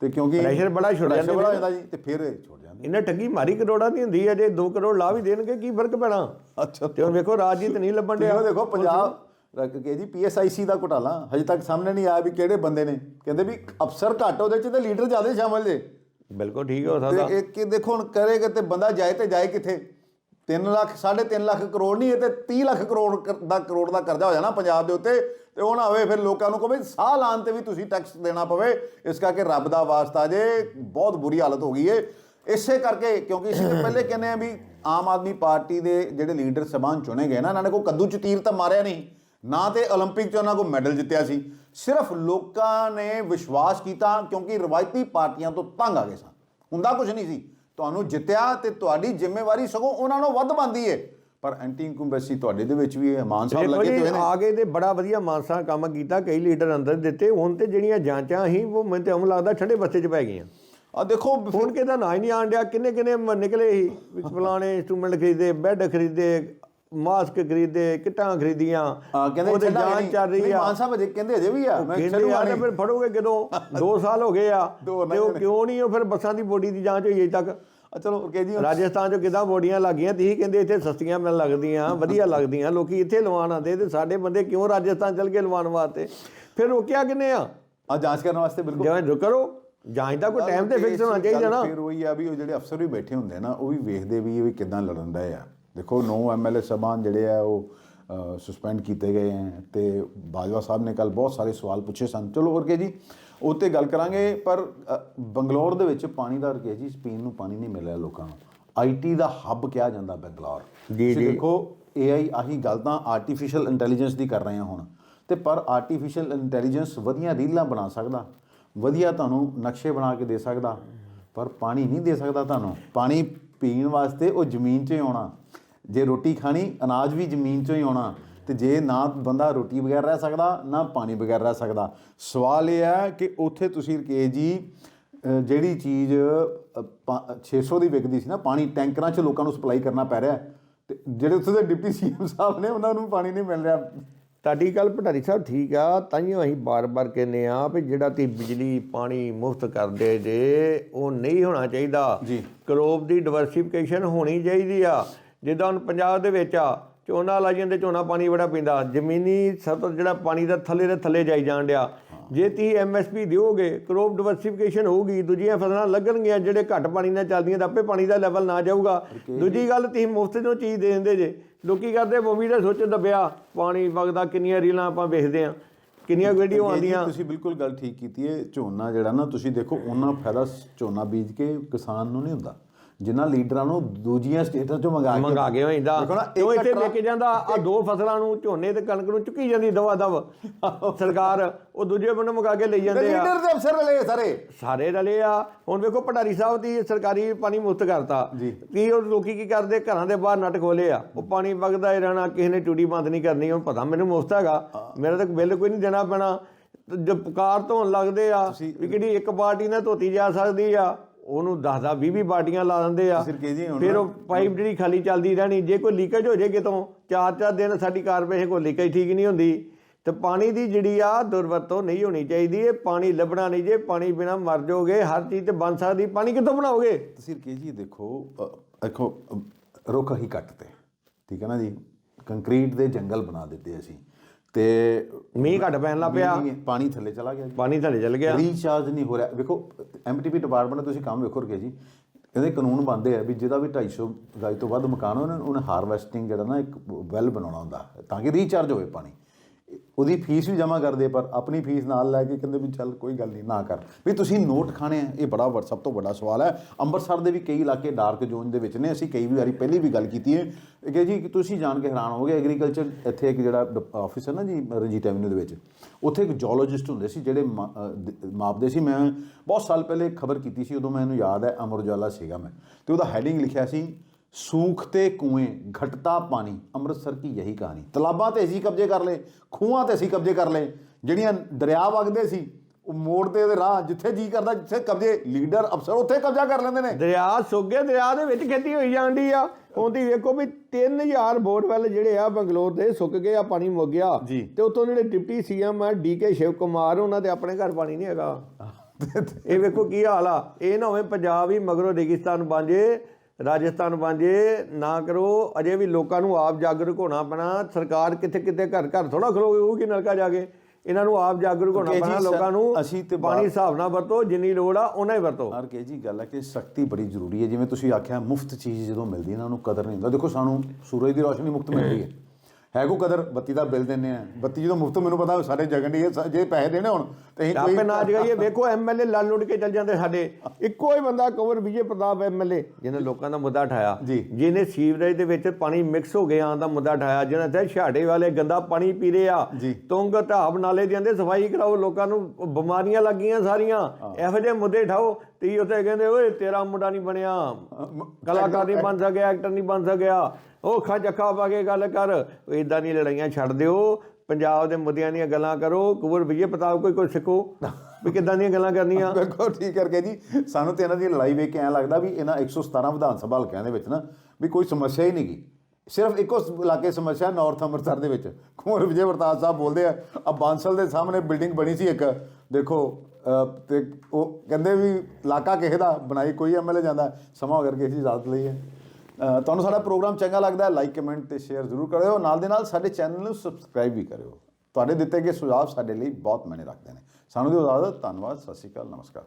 ਤੇ ਕਿਉਂਕਿ Pressure ਬੜਾ ਛੁੱਟ ਜਾਂਦਾ ਬੜਾ ਹੋ ਜਾਂਦਾ ਜੀ ਤੇ ਫਿਰ ਛੁੱਟ ਜਾਂਦੇ। ਇਹਨੇ ਠੱਗੀ ਮਾਰੀ ਕਰੋੜਾਂ ਦੀ ਹੁੰਦੀ ਹੈ ਜੇ 2 ਕਰੋੜ ਲਾ ਵੀ ਦੇਣਗੇ ਕੀ ਫ਼ਰਕ ਪੈਣਾ? ਅੱਛਾ। ਤੇ ਹੁਣ ਵੇਖੋ ਰਾਜਜੀਤ ਨਹੀਂ ਲੱਭਣ ਡਿਆ। ਦੇਖੋ ਪੰਜਾਬ ਰੱਖ ਕੇ ਜੀ ਪੀਐਸਆਈਸੀ ਦਾ ਘੁਟਾਲਾ ਹਜੇ ਤੱਕ ਸਾਹਮਣੇ ਨਹੀਂ ਆਇਆ ਵੀ ਕਿਹੜੇ ਬੰਦੇ ਨੇ। ਕਹਿੰਦੇ ਵੀ ਅਫਸਰ ਘੱਟ ਉਹਦੇ ਚ ਤੇ ਲੀਡਰ ਜ਼ਿਆਦਾ ਸ਼ਾਮਲ ਜੇ। ਬਿਲਕੁਲ ਠੀਕ ਹੋ ਸਕਦਾ। ਤੇ ਇਹ ਕਿ ਦੇਖੋ ਹੁਣ ਕਰੇਗਾ ਤੇ ਬੰਦਾ ਜਾਏ ਤੇ ਜਾਏ ਕਿੱਥੇ? 3 ਲੱਖ 3.5 ਲੱਖ ਕਰੋੜ ਨਹੀਂ ਇਹ ਤੇ 30 ਲੱਖ ਕਰੋੜ ਕਰ- ਦਾ ਕਰੋੜ ਦਾ ਕਰਜ਼ਾ ਹੋ ਜਾਣਾ ਪੰਜਾਬ ਦੇ ਉੱਤੇ। ਤੇ ਉਹ ਨਾ ਹੋਵੇ ਫਿਰ ਲੋਕਾਂ ਨੂੰ ਕਹੇ ਸਾਹ ਲਾਣ ਤੇ ਵੀ ਤੁਸੀਂ ਟੈਕਸ ਦੇਣਾ ਪਵੇ। ਇਸ ਕਰਕੇ ਰੱਬ ਦਾ ਵਾਸਤਾ ਜੇ ਬਹੁਤ ਬੁਰੀ ਹਾਲਤ ਹੋ ਗਈ ਏ। ਇਸੇ ਕਰਕੇ ਕਿਉਂਕਿ ਤਾਂ ਪਹਿਲੇ ਕਹਿੰਦੇ ਆ ਵੀ ਆਮ ਆਦਮੀ ਪਾਰਟੀ ਦੇ ਜਿਹੜੇ ਲੀਡਰ ਸਭਾਨ ਚੁਣੇ ਗਏ ਨਾ ਇਹਨਾਂ ਨੇ ਕੋਈ ਕੱਦੂ ਚ ਤੀਰ ਤਾਂ ਮਾਰਿਆ ਨਹੀਂ। ਨਾ ਤੇ 올림픽 ਚ ਉਹਨਾਂ ਕੋ ਮੈਡਲ ਜਿੱਤਿਆ ਸੀ ਸਿਰਫ ਲੋਕਾਂ ਨੇ ਵਿਸ਼ਵਾਸ ਕੀਤਾ ਕਿਉਂਕਿ ਰਵਾਇਤੀ ਪਾਰਟੀਆਂ ਤੋਂ ਤੰਗ ਆ ਗਏ ਸਨ ਹੁੰਦਾ ਕੁਝ ਨਹੀਂ ਸੀ ਤੁਹਾਨੂੰ ਜਿੱਤਿਆ ਤੇ ਤੁਹਾਡੀ ਜ਼ਿੰਮੇਵਾਰੀ ਸਗੋਂ ਉਹਨਾਂ ਨੂੰ ਵੱਧ ਬੰਦੀ ਏ ਪਰ ਐਂਟੀ ਇਨਕੰਬੈਂਸੀ ਤੁਹਾਡੇ ਦੇ ਵਿੱਚ ਵੀ ਇਹ ਮਾਨ ਸਾਹਿਬ ਦੇਖੋ ਲੱਗੇ ਜੀ ਹੋਏ ਨੇ ਆ ਗਏ ਤੇ ਬੜਾ ਵਧੀਆ ਮਾਨਸਾ ਕੰਮ ਕੀਤਾ ਕਈ ਲੀਡਰ ਅੰਦਰ ਦਿੱਤੇ ਹੁਣ ਤੇ ਜਿਹੜੀਆਂ ਜਾਂਚਾਂ ਸੀ ਉਹ ਮੈਨੂੰ ਤੇ ਉਮ ਲੱਗਦਾ ਠੰਡੇ ਬੱਸੇ 'ਚ ਪੈ ਗਈਆਂ ਆ ਦੇਖੋ ਹੁਣ ਕਿਹਦਾ ਨਾ ਹੀ ਨਹੀਂ ਆਣ ਡਿਆ ਕਿੰਨੇ ਕਿੰਨੇ ਮ- ਨਿਕਲੇ ਸੀ ਵੀ ਫਲਾਣੇ ਇੰਸਟਰੂਮੈਂਟ ਖਰੀਦੇ ਬੈੱਡ ਖਰੀਦੇ ਮਾਸਕ ਖਰੀਦੇ ਕਿੱਟਾਂ ਖਰੀਦੀਆਂ ਆ ਕਹਿੰਦੇ ਉਹਦੇ ਜਾਂਚ। ਚੱਲ ਰਹੀ ਆ। ਮਾਨ ਸਾਹਿਬ ਅਜੇ ਕਹਿੰਦੇ ਅਜੇ ਵੀ ਆ। ਮੈਂ ਕਹਿੰਦੇ ਨਹੀਂ। ਫਿਰ ਫੜੋਗੇ ਕਦੋਂ? 2 ਸਾਲ ਹੋ ਗਏ ਆ। ਤੇ ਉਹ। ਕਿਉਂ ਨਹੀਂ ਉਹ ਫਿਰ ਬੱਸਾਂ ਦੀ ਬੋਡੀ ਦੀ ਜਾਂਚ ਹੋਈ ਅਜੇ ਤੱਕ। ਆ ਚਲੋ ਕੇ ਜੀ ਰਾਜਸਥਾਨ 'ਚ ਕਿਦਾਂ ਬੋਡੀਆਂ ਲੱਗੀਆਂ? ਤੁਸੀਂ ਕਹਿੰਦੇ ਇੱਥੇ ਸਸਤੀਆਂ ਮਿਲ ਲੱਗਦੀਆਂ ਵਧੀਆ ਲੱਗਦੀਆਂ। ਲੋਕੀ ਇੱਥੇ ਲਵਾਉਣ ਆਉਂਦੇ ਤੇ ਸਾਡੇ ਬੰਦੇ ਕਿਉਂ ਰਾਜਸਥਾਨ ਚਲ ਕੇ ਲਵਾਉਣ ਵਾਸਤੇ? ਫਿਰ ਰੋਕਿਆ ਕਿੰਨੇ ਆ? ਆ ਜਾਂਚ ਕਰਨ ਵਾਸਤੇ ਬਿਲਕੁਲ। ਜਿਵੇਂ ਜੋ ਕਰੋ। ਜਾਂਚ ਦਾ ਕੋਈ ਟਾਈਮ ਤੇ ਫਿਕਸ ਹੋਣਾ ਚਾਹੀਦਾ ਨਾ। ਫਿਰ ਉਹੀ ਆ ਵੀ ਉਹ ਜਿਹੜੇ ਅਫਸਰ ਵੀ ਬੈਠੇ ਹੁੰਦੇ ਆ ਨਾ ਉਹ ਵੀ ਵੇਖਦੇ ਵੀ ਇਹ ਵੀ ਕਿਦਾਂ ਲੜਨ ਦਾ ਆ। ਦੇਖੋ ਨੌ ਐਮਐਲਏ ਸਭਾਨ ਜਿਹੜੇ ਆ ਉਹ ਸਸਪੈਂਡ ਕੀਤੇ ਗਏ ਆ ਤੇ ਬਾਜਵਾ ਸਾਹਿਬ ਨੇ ਕੱਲ ਬਹੁਤ ਸਾਰੇ ਸਵਾਲ ਪੁੱਛੇ ਸਨ। ਚਲੋ ਹੋਰ ਕੇ ਜੀ? ਉਹ ਤੇ ਗੱਲ ਕਰਾਂਗੇ ਪਰ ਬੰਗਲੌਰ ਦੇ ਵਿੱਚ ਪਾਣੀ ਦਾ ਰਕੇ ਜੀ ਪੀਣ ਨੂੰ ਪਾਣੀ ਨਹੀਂ ਮਿਲ ਰਿਹਾ ਲੋਕਾਂ ਨੂੰ। ਆਈਟੀ ਦਾ ਹੱਬ ਕਿਹਾ ਜਾਂਦਾ ਬੰਗਲੌਰ। ਜੀ, ਜੀ। ਦੇਖੋ ਏਆਈ ਆਹੀ ਗੱਲ ਤਾਂ ਆਰਟੀਫੀਸ਼ੀਅਲ ਇੰਟੈਲੀਜੈਂਸ ਦੀ ਕਰ ਰਹੇ ਆ ਹੁਣ। ਤੇ ਪਰ ਆਰਟੀਫੀਸ਼ੀਅਲ ਇੰਟੈਲੀਜੈਂਸ ਵਧੀਆ ਰੀਲਾਂ ਬਣਾ ਸਕਦਾ ਵਧੀਆ ਤੁਹਾਨੂੰ ਨਕਸ਼ੇ ਬਣਾ ਕੇ ਦੇ ਸਕਦਾ ਪਰ ਪਾਣੀ ਨਹੀਂ ਦੇ ਸਕਦਾ ਤੁਹਾਨੂੰ। ਪਾਣੀ ਪੀਣ ਵਾਸਤੇ ਉਹ ਜ਼ਮੀਨ 'ਚੋਂ ਹੀ ਆਉਣਾ। ਜੇ ਰੋਟੀ ਖਾਣੀ ਅਨਾਜ ਵੀ ਜ਼ਮੀਨ 'ਚੋਂ ਹੀ ਆਉਣਾ ਤੇ ਜੇ ਨਾ ਬੰਦਾ ਰੋਟੀ ਬਗੈਰ ਰਹਿ ਸਕਦਾ ਨਾ ਪਾਣੀ ਬਗੈਰ ਰਹਿ ਸਕਦਾ ਸਵਾਲ ਇਹ ਹੈ ਕਿ ਉੱਥੇ ਤੁਸੀਂ ਰਕੇ ਜੀ ਜਿਹੜੀ ਚੀਜ਼ ਅ, ਪਾ- 600 ਦੀ ਵਿਕਦੀ ਸੀ ਨਾ ਪਾਣੀ ਟੈਂਕਰਾਂ 'ਚ ਲੋਕਾਂ ਨੂੰ ਸਪਲਾਈ ਕਰਨਾ ਪੈ ਰਿਹਾ। ਤੇ ਜਿਹੜੇ ਉੱਥੇ ਦੇ ਡਿਪਟੀ ਸੀਐਮ ਸਾਹਿਬ ਨੇ ਉਹਨਾਂ ਨੂੰ ਪਾਣੀ ਨਹੀਂ ਮਿਲ ਰਿਹਾ ਤੁਹਾਡੀ ਗੱਲ ਭਟਾਰੀ ਸਾਹਿਬ ਠੀਕ ਆ ਤਾਈਓ ਅਸੀਂ ਬਾਰ-ਬਾਰ ਕਹਿੰਦੇ ਆ ਵੀ ਜਿਹੜਾ ਤੀ ਬਿਜਲੀ ਪਾਣੀ ਮੁਫਤ ਕਰਦੇ ਜੇ ਉਹ ਨਹੀਂ ਹੋਣਾ ਚਾਹੀਦਾ ਜੀ। ਕਰੋਪ ਦੀ ਡਿਵਰਸਿਫਿਕੇਸ਼ਨ ਹੋਣੀ ਚਾਹੀਦੀ ਆ ਜਿੱਦਾਂ ਹੁਣ ਪੰਜਾਬ ਦੇ ਵਿੱਚ ਆ ਝੋਨਾ ਲਾਈ ਜਾਂਦੇ ਝੋਨਾ ਪਾਣੀ ਬੜਾ ਪੀਂਦਾ। ਜ਼ਮੀਨੀ ਸਤਰ ਜਿਹੜਾ ਪਾਣੀ ਦਾ ਥੱਲੇ ਦੇ ਥੱਲੇ ਜਾਈ ਜਾਣ ਡਿਆ। ਜੇ ਤੀ ਐਮਐਸਪੀ ਦਿਓਗੇ ਕਰੋਪ ਡਿਵਰਸਿਫਿਕੇਸ਼ਨ ਹੋਊਗੀ ਦੂਜੀਆਂ ਫਸਲਾਂ ਲੱਗਣਗੀਆਂ ਜਿਹੜੇ ਘੱਟ ਪਾਣੀ ਨਾਲ ਚੱਲਦੀਆਂ ਤਾਂ ਆਪੇ ਪਾਣੀ ਦਾ ਲੈਵਲ ਨਾ ਜਾਊਗਾ। ਦੂਜੀ ਗੱਲ ਤੁਸੀਂ ਮੁਫਤ ਤੋਂ ਚੀਜ਼ ਦੇ ਦਿੰਦੇ ਜੇ। ਲੋਕੀ ਕਰਦੇ ਮੰਮੀ ਦਾ ਸੋਚ ਦੱਬਿਆ ਪਾਣੀ ਵਗਦਾ ਕਿੰਨੀਆਂ ਰੀਲਾਂ ਆਪਾਂ ਵੇਖਦੇ ਆ ਕਿੰਨੀਆਂ ਵੀਡੀਓ ਆਉਂਦੀਆਂ। ਤੁਸੀਂ ਬਿਲਕੁਲ ਗੱਲ ਠੀਕ ਕੀਤੀ ਹੈ ਝੋਨਾ ਜਿਹੜਾ ਨਾ ਤੁਸੀਂ ਦੇਖੋ ਉਹਨਾਂ ਫਾਇਦਾ ਝੋਨਾ ਬੀਜ ਕੇ ਕਿਸਾਨ ਨੂੰ ਨਹੀਂ ਹੁੰਦਾ। ਜਿਨ੍ਹਾਂ ਲੀਡਰਾਂ ਨੂੰ ਦੂਜੀਆਂ ਸਟੇਟਾਂ ਚੋਂ ਮੰਗਾ ਕੇ ਮੰਗਾ ਕੇ ਹੋਈਦਾ ਇੱਕ ਇੱਥੇ ਟਰੱਕ- ਵਿਕ ਜਾਂਦਾ ਆ ਦੋ ਫਸਲਾਂ ਨੂੰ ਝੋਨੇ ਤੇ ਕਣਕ ਨੂੰ ਚੁੱਕੀ ਜਾਂਦੀ ਦਵਾ ਦਵ ਸਰਕਾਰ ਉਹ ਦੂਜੇ ਬੰਨੇ ਮੰਗਾ ਕੇ ਲਈ ਜਾਂਦੇ ਆ। ਲੀਡਰ ਦੇ ਅਫਸਰ ਰਲੇ ਸਾਰੇ। ਸਾਰੇ ਰਲੇ ਆ। ਹੁਣ ਵੇਖੋ ਪਟਾਰੀ ਸਾਹਿਬ ਦੀ ਸਰਕਾਰੀ ਪਾਣੀ ਮੁਫਤ ਕਰਤਾ। ਕੀ ਉਹ ਲੋਕੀ ਕੀ ਕਰਦੇ? ਘਰਾਂ ਦੇ ਬਾਹਰ ਨਟ ਖੋਲੇ ਆ। ਉਹ ਪਾਣੀ ਵਗਦਾ ਹੀ ਰਹਿਣਾ ਕਿਸੇ ਨੇ ਟੂਟੀ ਬੰਦ ਨਹੀਂ ਕਰਨੀ। ਹੁਣ ਪਤਾ ਮੈਨੂੰ ਮੁਫਤ ਹੈਗਾ। ਮੇਰਾ ਤਾਂ ਬਿੱਲ ਕੋਈ ਨਹੀਂ ਦੇਣਾ ਪੈਣਾ। ਤੇ ਜੇ ਪੁਕਾਰ ਧੋਣ ਲੱਗਦੇ ਆ ਵੀ ਕਿਹੜੀ ਇੱਕ ਬਾਲਟੀ ਨਾਲ ਧੋਤੀ ਜਾ ਸਕਦੀ ਆ। ਉਹਨੂੰ 10 10 20 20 ਬਾਲਟੀਆਂ ਲਾ ਦਿੰਦੇ ਆ। ਫਿਰ ਉਹ ਪਾਈਪ ਜਿਹੜੀ ਖਾਲੀ ਚੱਲਦੀ ਰਹਿਣੀ ਜੇ ਕੋਈ ਲੀਕੇਜ ਹੋ ਜੇ ਕਿਤੋਂ ਚਾਰ ਚਾਰ ਦਿਨ ਸਾਡੀ ਕਾਰਪੋਰੇਸ਼ਨ ਕੋਈ ਲੀਕੇਜ ਠੀਕ ਨਹੀਂ ਹੁੰਦੀ ਤੇ ਪਾਣੀ ਦੀ ਜਿਹੜੀ ਆ ਦੁਰਵਰਤੋਂ ਨਹੀਂ ਹੋਣੀ ਚਾਹੀਦੀ ਇਹ ਪਾਣੀ ਲੱਭਣਾ ਨਹੀਂ ਜੇ ਪਾਣੀ ਬਿਨਾ ਮਰ ਜਾਓਗੇ ਹਰ ਚੀਜ਼ ਤੇ ਬਣ ਸਕਦੀ ਪਾਣੀ ਕਿੱਥੋਂ ਬਣਾਓਗੇ? ਤੁਸੀਂ ਰਕੇ ਜੀ ਦੇਖੋ ਦੇਖੋ ਰੁੱਖ ਹੀ ਕੱਟਤੇ ਠੀਕ ਹੈ ਨਾ ਜੀ? ਕੰਕਰੀਟ ਦੇ ਜੰਗਲ ਬਣਾ ਦਿੱਤੇ ਅਸੀਂ। ਤੇ ਮੀਂਹ ਘੱਟ ਪੈਣ ਲੱਗ ਪਿਆ। ਪਾਣੀ ਥੱਲੇ ਚਲਾ ਗਿਆ ਜੀ। ਪਾਣੀ ਥੱਲੇ ਚਲ ਗਿਆ। ਰੀਚਾਰਜ ਨਹੀਂ ਹੋ ਰਿਹਾ। ਵੇਖੋ ਐਮਟੀਪੀ ਡਿਪਾਰਟਮੈਂਟ ਦਾ ਤੁਸੀਂ ਕੰਮ ਵੇਖੋ ਰਕੇ ਜੀ। ਇਹਦੇ ਕਾਨੂੰਨ ਬੰਦੇ ਆ ਵੀ ਜਿਹਦਾ ਵੀ 250 ਗਜ ਤੋਂ ਵੱਧ ਮਕਾਨ ਹੋਣ ਉਹਨੇ ਹਾਰਵੈਸਟਿੰਗ ਜਿਹੜਾ ਨਾ ਇੱਕ ਵੈਲ ਬਣਾਉਣਾ ਹੁੰਦਾ ਤਾਂ ਕਿ ਰੀਚਾਰਜ ਹੋਵੇ ਪਾਣੀ। ਉਹਦੀ ਫੀਸ ਵੀ ਜਮ੍ਹਾਂ ਕਰਦੇ, ਪਰ ਆਪਣੀ ਫੀਸ ਨਾਲ ਲੈ ਕੇ ਕਹਿੰਦੇ ਵੀ ਚੱਲ ਕੋਈ ਗੱਲ ਨਹੀਂ, ਨਾ ਕਰ। ਵੀ ਤੁਸੀਂ ਨੋਟ ਖਾਣੇ ਆ, ਇਹ ਬੜਾ ਵ- ਸਭ ਤੋਂ ਵੱਡਾ ਸਵਾਲ ਹੈ। ਅੰਮ੍ਰਿਤਸਰ ਦੇ ਵੀ ਕਈ ਇਲਾਕੇ ਡਾਰਕ ਜ਼ੋਨ ਦੇ ਵਿੱਚ ਨੇ, ਅਸੀਂ ਕਈ ਵਾਰੀ ਪਹਿਲੀ ਵੀ ਗੱਲ ਕੀਤੀ ਹੈ। ਕਿ ਜੀ, ਤੁਸੀਂ ਜਾਣ ਕੇ ਹੈਰਾਨ ਹੋਗੇ ਐਗਰੀਕਲਚਰ ਇੱਥੇ ਇੱਕ ਜਿਹੜਾ ਆਫਿਸ ਹੈ ਨਾ ਜੀ, ਰਣਜੀਤ ਐਵਨਿਊ ਦੇ ਵਿੱਚ, ਉੱਥੇ ਇੱਕ ਜੀਓਲੋਜਿਸਟ ਹੁੰਦੇ ਸੀ, ਜਿਹੜੇ ਮਾ- ਮਾਪਦੇ ਸੀ। ਮੈਂ ਬਹੁਤ ਸਾਲ ਪਹਿਲੇ ਖਬਰ ਕੀਤੀ ਸੀ, ਉਦੋਂ ਮੈਨੂੰ ਯਾਦ ਹੈ, ਅਮਰ ਉਜਾਲਾ ਸੀਗਾ ਮੈਂ। ਤੇ ਉਹਦਾ ਹੈਡਿੰਗ ਲਿਖਿਆ ਸੀ सूखते कुएं घटता पानी ਅੰਮ੍ਰਿਤਸਰ ਕੀ ਯਹੀ ਕਹਾਣੀ ਤਲਾਬਾਂ ਤੇ ਅਸੀਂ ਕਬਜ਼ੇ ਕਰ ਲਏ ਖੂਹਾਂ ਤੇ ਅਸੀਂ ਕਬਜ਼ੇ ਕਰ ਲਏ ਜਿਹੜੀਆਂ ਦਰਿਆ ਵਗਦੇ ਸੀ ਉਹ ਮੋੜ ਤੇ ਉਹਦੇ ਰਾਹ ਜਿੱਥੇ ਜੀ ਕਰਦਾ ਜਿੱਥੇ ਕਬਜ਼ੇ ਲੀਡਰ ਅਫਸਰ ਉੱਥੇ ਕਬਜ਼ਾ ਕਰ ਲੈਂਦੇ ਨੇ ਦਰਿਆ ਸੁੱਕ ਗਏ ਦਰਿਆ ਦੇ ਵਿੱਚ ਖੇਤੀ ਹੋਈ ਜਾਂਦੀ ਆ ਉਹਦੀ ਵੇਖੋ ਵੀ 3000 ਬੋਰਵੈਲ ਜਿਹੜੇ ਆ ਬੰਗਲੌਰ ਦੇ ਸੁੱਕ ਗਏ ਆ ਪਾਣੀ ਮੁੱਕ ਗਿਆ ਜੀ। ਤੇ ਉਤੋਂ ਜਿਹੜੇ ਡਿਪਟੀ ਸੀਐਮ ਆ ਡੀਕੇ ਸ਼ਿਵ ਕੁਮਾਰ ਉਹਨਾਂ ਦੇ ਆਪਣੇ ਘਰ ਪਾਣੀ ਨਹੀਂ ਹੈਗਾ ਇਹ ਵੇਖੋ ਕੀ ਹਾਲ ਆ ਇਹ ਨਾ ਹੋਵੇ ਪੰਜਾਬ ਹੀ ਮਗਰੋਂ ਰੇਗਿਸਤਾਨ ਬਣ ਜੇ ਰਾਜਸਥਾਨ ਜੇ ਨਾ ਕਰੋ ਅਜੇ ਵੀ ਲੋਕਾਂ ਨੂੰ ਆਪ ਜਾਗਰੂਕ ਹੋਣਾ ਪੈਣਾ। ਸਰਕਾਰ ਕਿੱਥੇ ਕਿੱਥੇ ਘਰ ਘਰ ਥੋੜਾ ਖਲੋਗੇ ਉਹ ਕੀ ਨਲਕਾ ਜਾ ਕੇ। ਇਹਨਾਂ ਨੂੰ ਆਪ ਜਾਗਰੂਕ ਹੋਣਾ ਪੈਣਾ ਲੋਕਾਂ ਨੂੰ ਅਸੀਂ ਤੇ ਪਾਣੀ ਹਿਸਾਬ ਨਾਲ ਵਰਤੋ ਜਿੰਨੀ ਲੋੜ ਆ ਉਹਨਾਂ ਹੀ ਵਰਤੋ। ਹਰ ਕੇ ਜੀ ਗੱਲ ਹੈ ਕਿ ਸਖਤੀ ਬੜੀ ਜ਼ਰੂਰੀ ਹੈ। ਜਿਵੇਂ ਤੁਸੀਂ ਆਖਿਆ ਮੁਫਤ ਚੀਜ਼ ਜਦੋਂ ਮਿਲਦੀ ਹੈ ਨਾ ਉਹਨੂੰ ਕਦਰ ਨਹੀਂ ਹੁੰਦਾ। ਦੇਖੋ ਸਾਨੂੰ ਸੂਰਜ ਦੀ ਰੋਸ਼ਨੀ ਮੁਫਤ ਮਿਲਦੀ ਹੈ। ਹੈ ਕੋ ਕਦਰ? ਬੱਤੀ ਦਾ ਬਿੱਲ ਦਿੰਨੇ ਆ। ਬੱਤੀ ਜਦੋਂ ਮੁਫਤ ਮੈਨੂੰ ਪਤਾ ਸਾਰੇ ਜਗਨ ਦੀ ਜੇ ਪੈਸੇ ਦੇਣੇ ਹੁਣ ਤੇ ਅਸੀਂ ਆਪੇ ਨਾ ਜਗਾਈਏ ਵੇਖੋ ਐਮਐਲਏ ਲੜ ਲੁੱਟ ਕੇ ਚੱਲ ਜਾਂਦੇ ਸਾਡੇ। ਇੱਕੋ ਹੀ ਬੰਦਾ ਕਵਰ ਵਿਜੇ ਪ੍ਰਤਾਪ ਐਮਐਲਏ ਜਿਹਨੇ ਲੋਕਾਂ ਦਾ ਮੁੱਦਾ ਉਠਾਇਆ ਜੀ। ਜਿਹਨੇ ਸੀਵਰੇਜ ਦੇ ਵਿੱਚ ਪਾਣੀ ਮਿਕਸ ਹੋ ਗਿਆ ਦਾ ਮੁੱਦਾ ਉਠਾਇਆ ਜਿਹਨੇ ਤੇ ਛਾੜੇ ਵਾਲੇ ਗੰਦਾ ਪਾਣੀ ਪੀ ਰਹੇ ਆ। ਤੁੰਗ ਢਾਬ ਨਾਲੇ ਦੇ ਅੰਦੇ ਸਫ਼ਾਈ ਕਰਾਓ। ਲੋਕਾਂ ਨੂੰ ਬਿਮਾਰੀਆਂ ਲੱਗੀਆਂ ਸਾਰੀਆਂ। ਇਹੋ ਜਿਹੇ ਮੁੱਦੇ ਉਠਾਓ ਤੇ ਉੱਥੇ ਕਹਿੰਦੇ ਓਏ ਤੇਰਾ ਮੁੰਡਾ ਨਹੀਂ ਬਣਿਆ। ਕਲਾਕਾਰ ਨਹੀਂ ਬਣ ਸਕਿਆ ਐਕਟਰ ਨਹੀਂ ਬਣ ਸਕਿਆ। ਉਹ ਖੱਜ ਅੱਖਾਂ ਪਾ ਕੇ ਗੱਲ ਕਰ। ਇਦਾਂ ਦੀ ਲੜਾਈਆਂ ਛੱਡ ਦਿਓ। ਪੰਜਾਬ ਦੇ ਮੁੱਦਿਆਂ ਦੀਆਂ ਗੱਲਾਂ ਕਰੋ। ਕੁਵਰ ਵਿਜੇ ਪ੍ਰਤਾਪ ਕੋਈ ਕੋਈ ਸਿੱਖੋ। ਵੀ ਕਿੱਦਾਂ ਦੀਆਂ ਗੱਲਾਂ ਕਰਨੀਆਂ? ਬਿਲਕੁਲ ਠੀਕ ਕਰਕੇ ਜੀ। ਸਾਨੂੰ ਤੇ ਇਹਨਾਂ ਦੀ ਲੜਾਈ ਵੇਖ ਕੇ ਐਂ ਲੱਗਦਾ ਵੀ ਇਹਨਾਂ 117 ਵਿਧਾਨ ਸਭਾ ਹਲਕਿਆਂ ਦੇ ਵਿੱਚ ਨਾ ਵੀ ਕੋਈ ਸਮੱਸਿਆ ਹੀ ਨਹੀਂ ਗੀ। ਸਿਰਫ ਇੱਕੋ ਇਲਾਕੇ ਸਮੱਸਿਆ ਨਾਰਥ ਅੰਮ੍ਰਿਤਸਰ ਦੇ ਵਿੱਚ। ਕੁੰਵਰ ਵਿਜੇ ਪ੍ਰਤਾਪ ਸਾਹਿਬ ਬੋਲਦੇ ਆ ਆ ਬਾਂਸਲ ਦੇ ਸਾਹਮਣੇ ਬਿਲਡਿੰਗ ਬਣੀ ਸੀ ਇੱਕ। ਦੇਖੋ ਅ, ਤੇ ਉਹ ਕਹਿੰਦੇ ਵੀ ਇਲਾਕਾ ਕਿਸੇ ਦਾ ਬਣਾਈ ਕੋਈ ਐਮਐਲਏ ਜਾਂਦਾ। ਸਮਾਂ ਹੋ ਕਰਕੇ ਅਸੀਂ ਇਜਾਜ਼ਤ ਲਈ ਹੈ। ਤੁਹਾਨੂੰ ਸਾਡਾ ਪ੍ਰੋਗਰਾਮ ਚੰਗਾ ਲੱਗਦਾ ਹੈ ਲਾਈਕ ਕਮੈਂਟ ਤੇ ਸ਼ੇਅਰ ਜ਼ਰੂਰ ਕਰਿਓ। ਨਾਲ ਦੇ ਨਾਲ ਸਾਡੇ ਚੈਨਲ ਨੂੰ ਸਬਸਕ੍ਰਾਈਬ ਵੀ ਕਰਿਓ। ਤੁਹਾਡੇ ਦਿੱਤੇ ਗਏ ਸੁਝਾਅ ਸਾਡੇ ਲਈ ਬਹੁਤ ਮਾਇਨੇ ਰੱਖਦੇ ਨੇ। ਸਾਨੂੰ ਦਿਓ ਇਜਾਜ਼ਤ ਧੰਨਵਾਦ, ਸਤਿ ਸ਼੍ਰੀ ਅਕਾਲ, ਨਮਸਕਾਰ।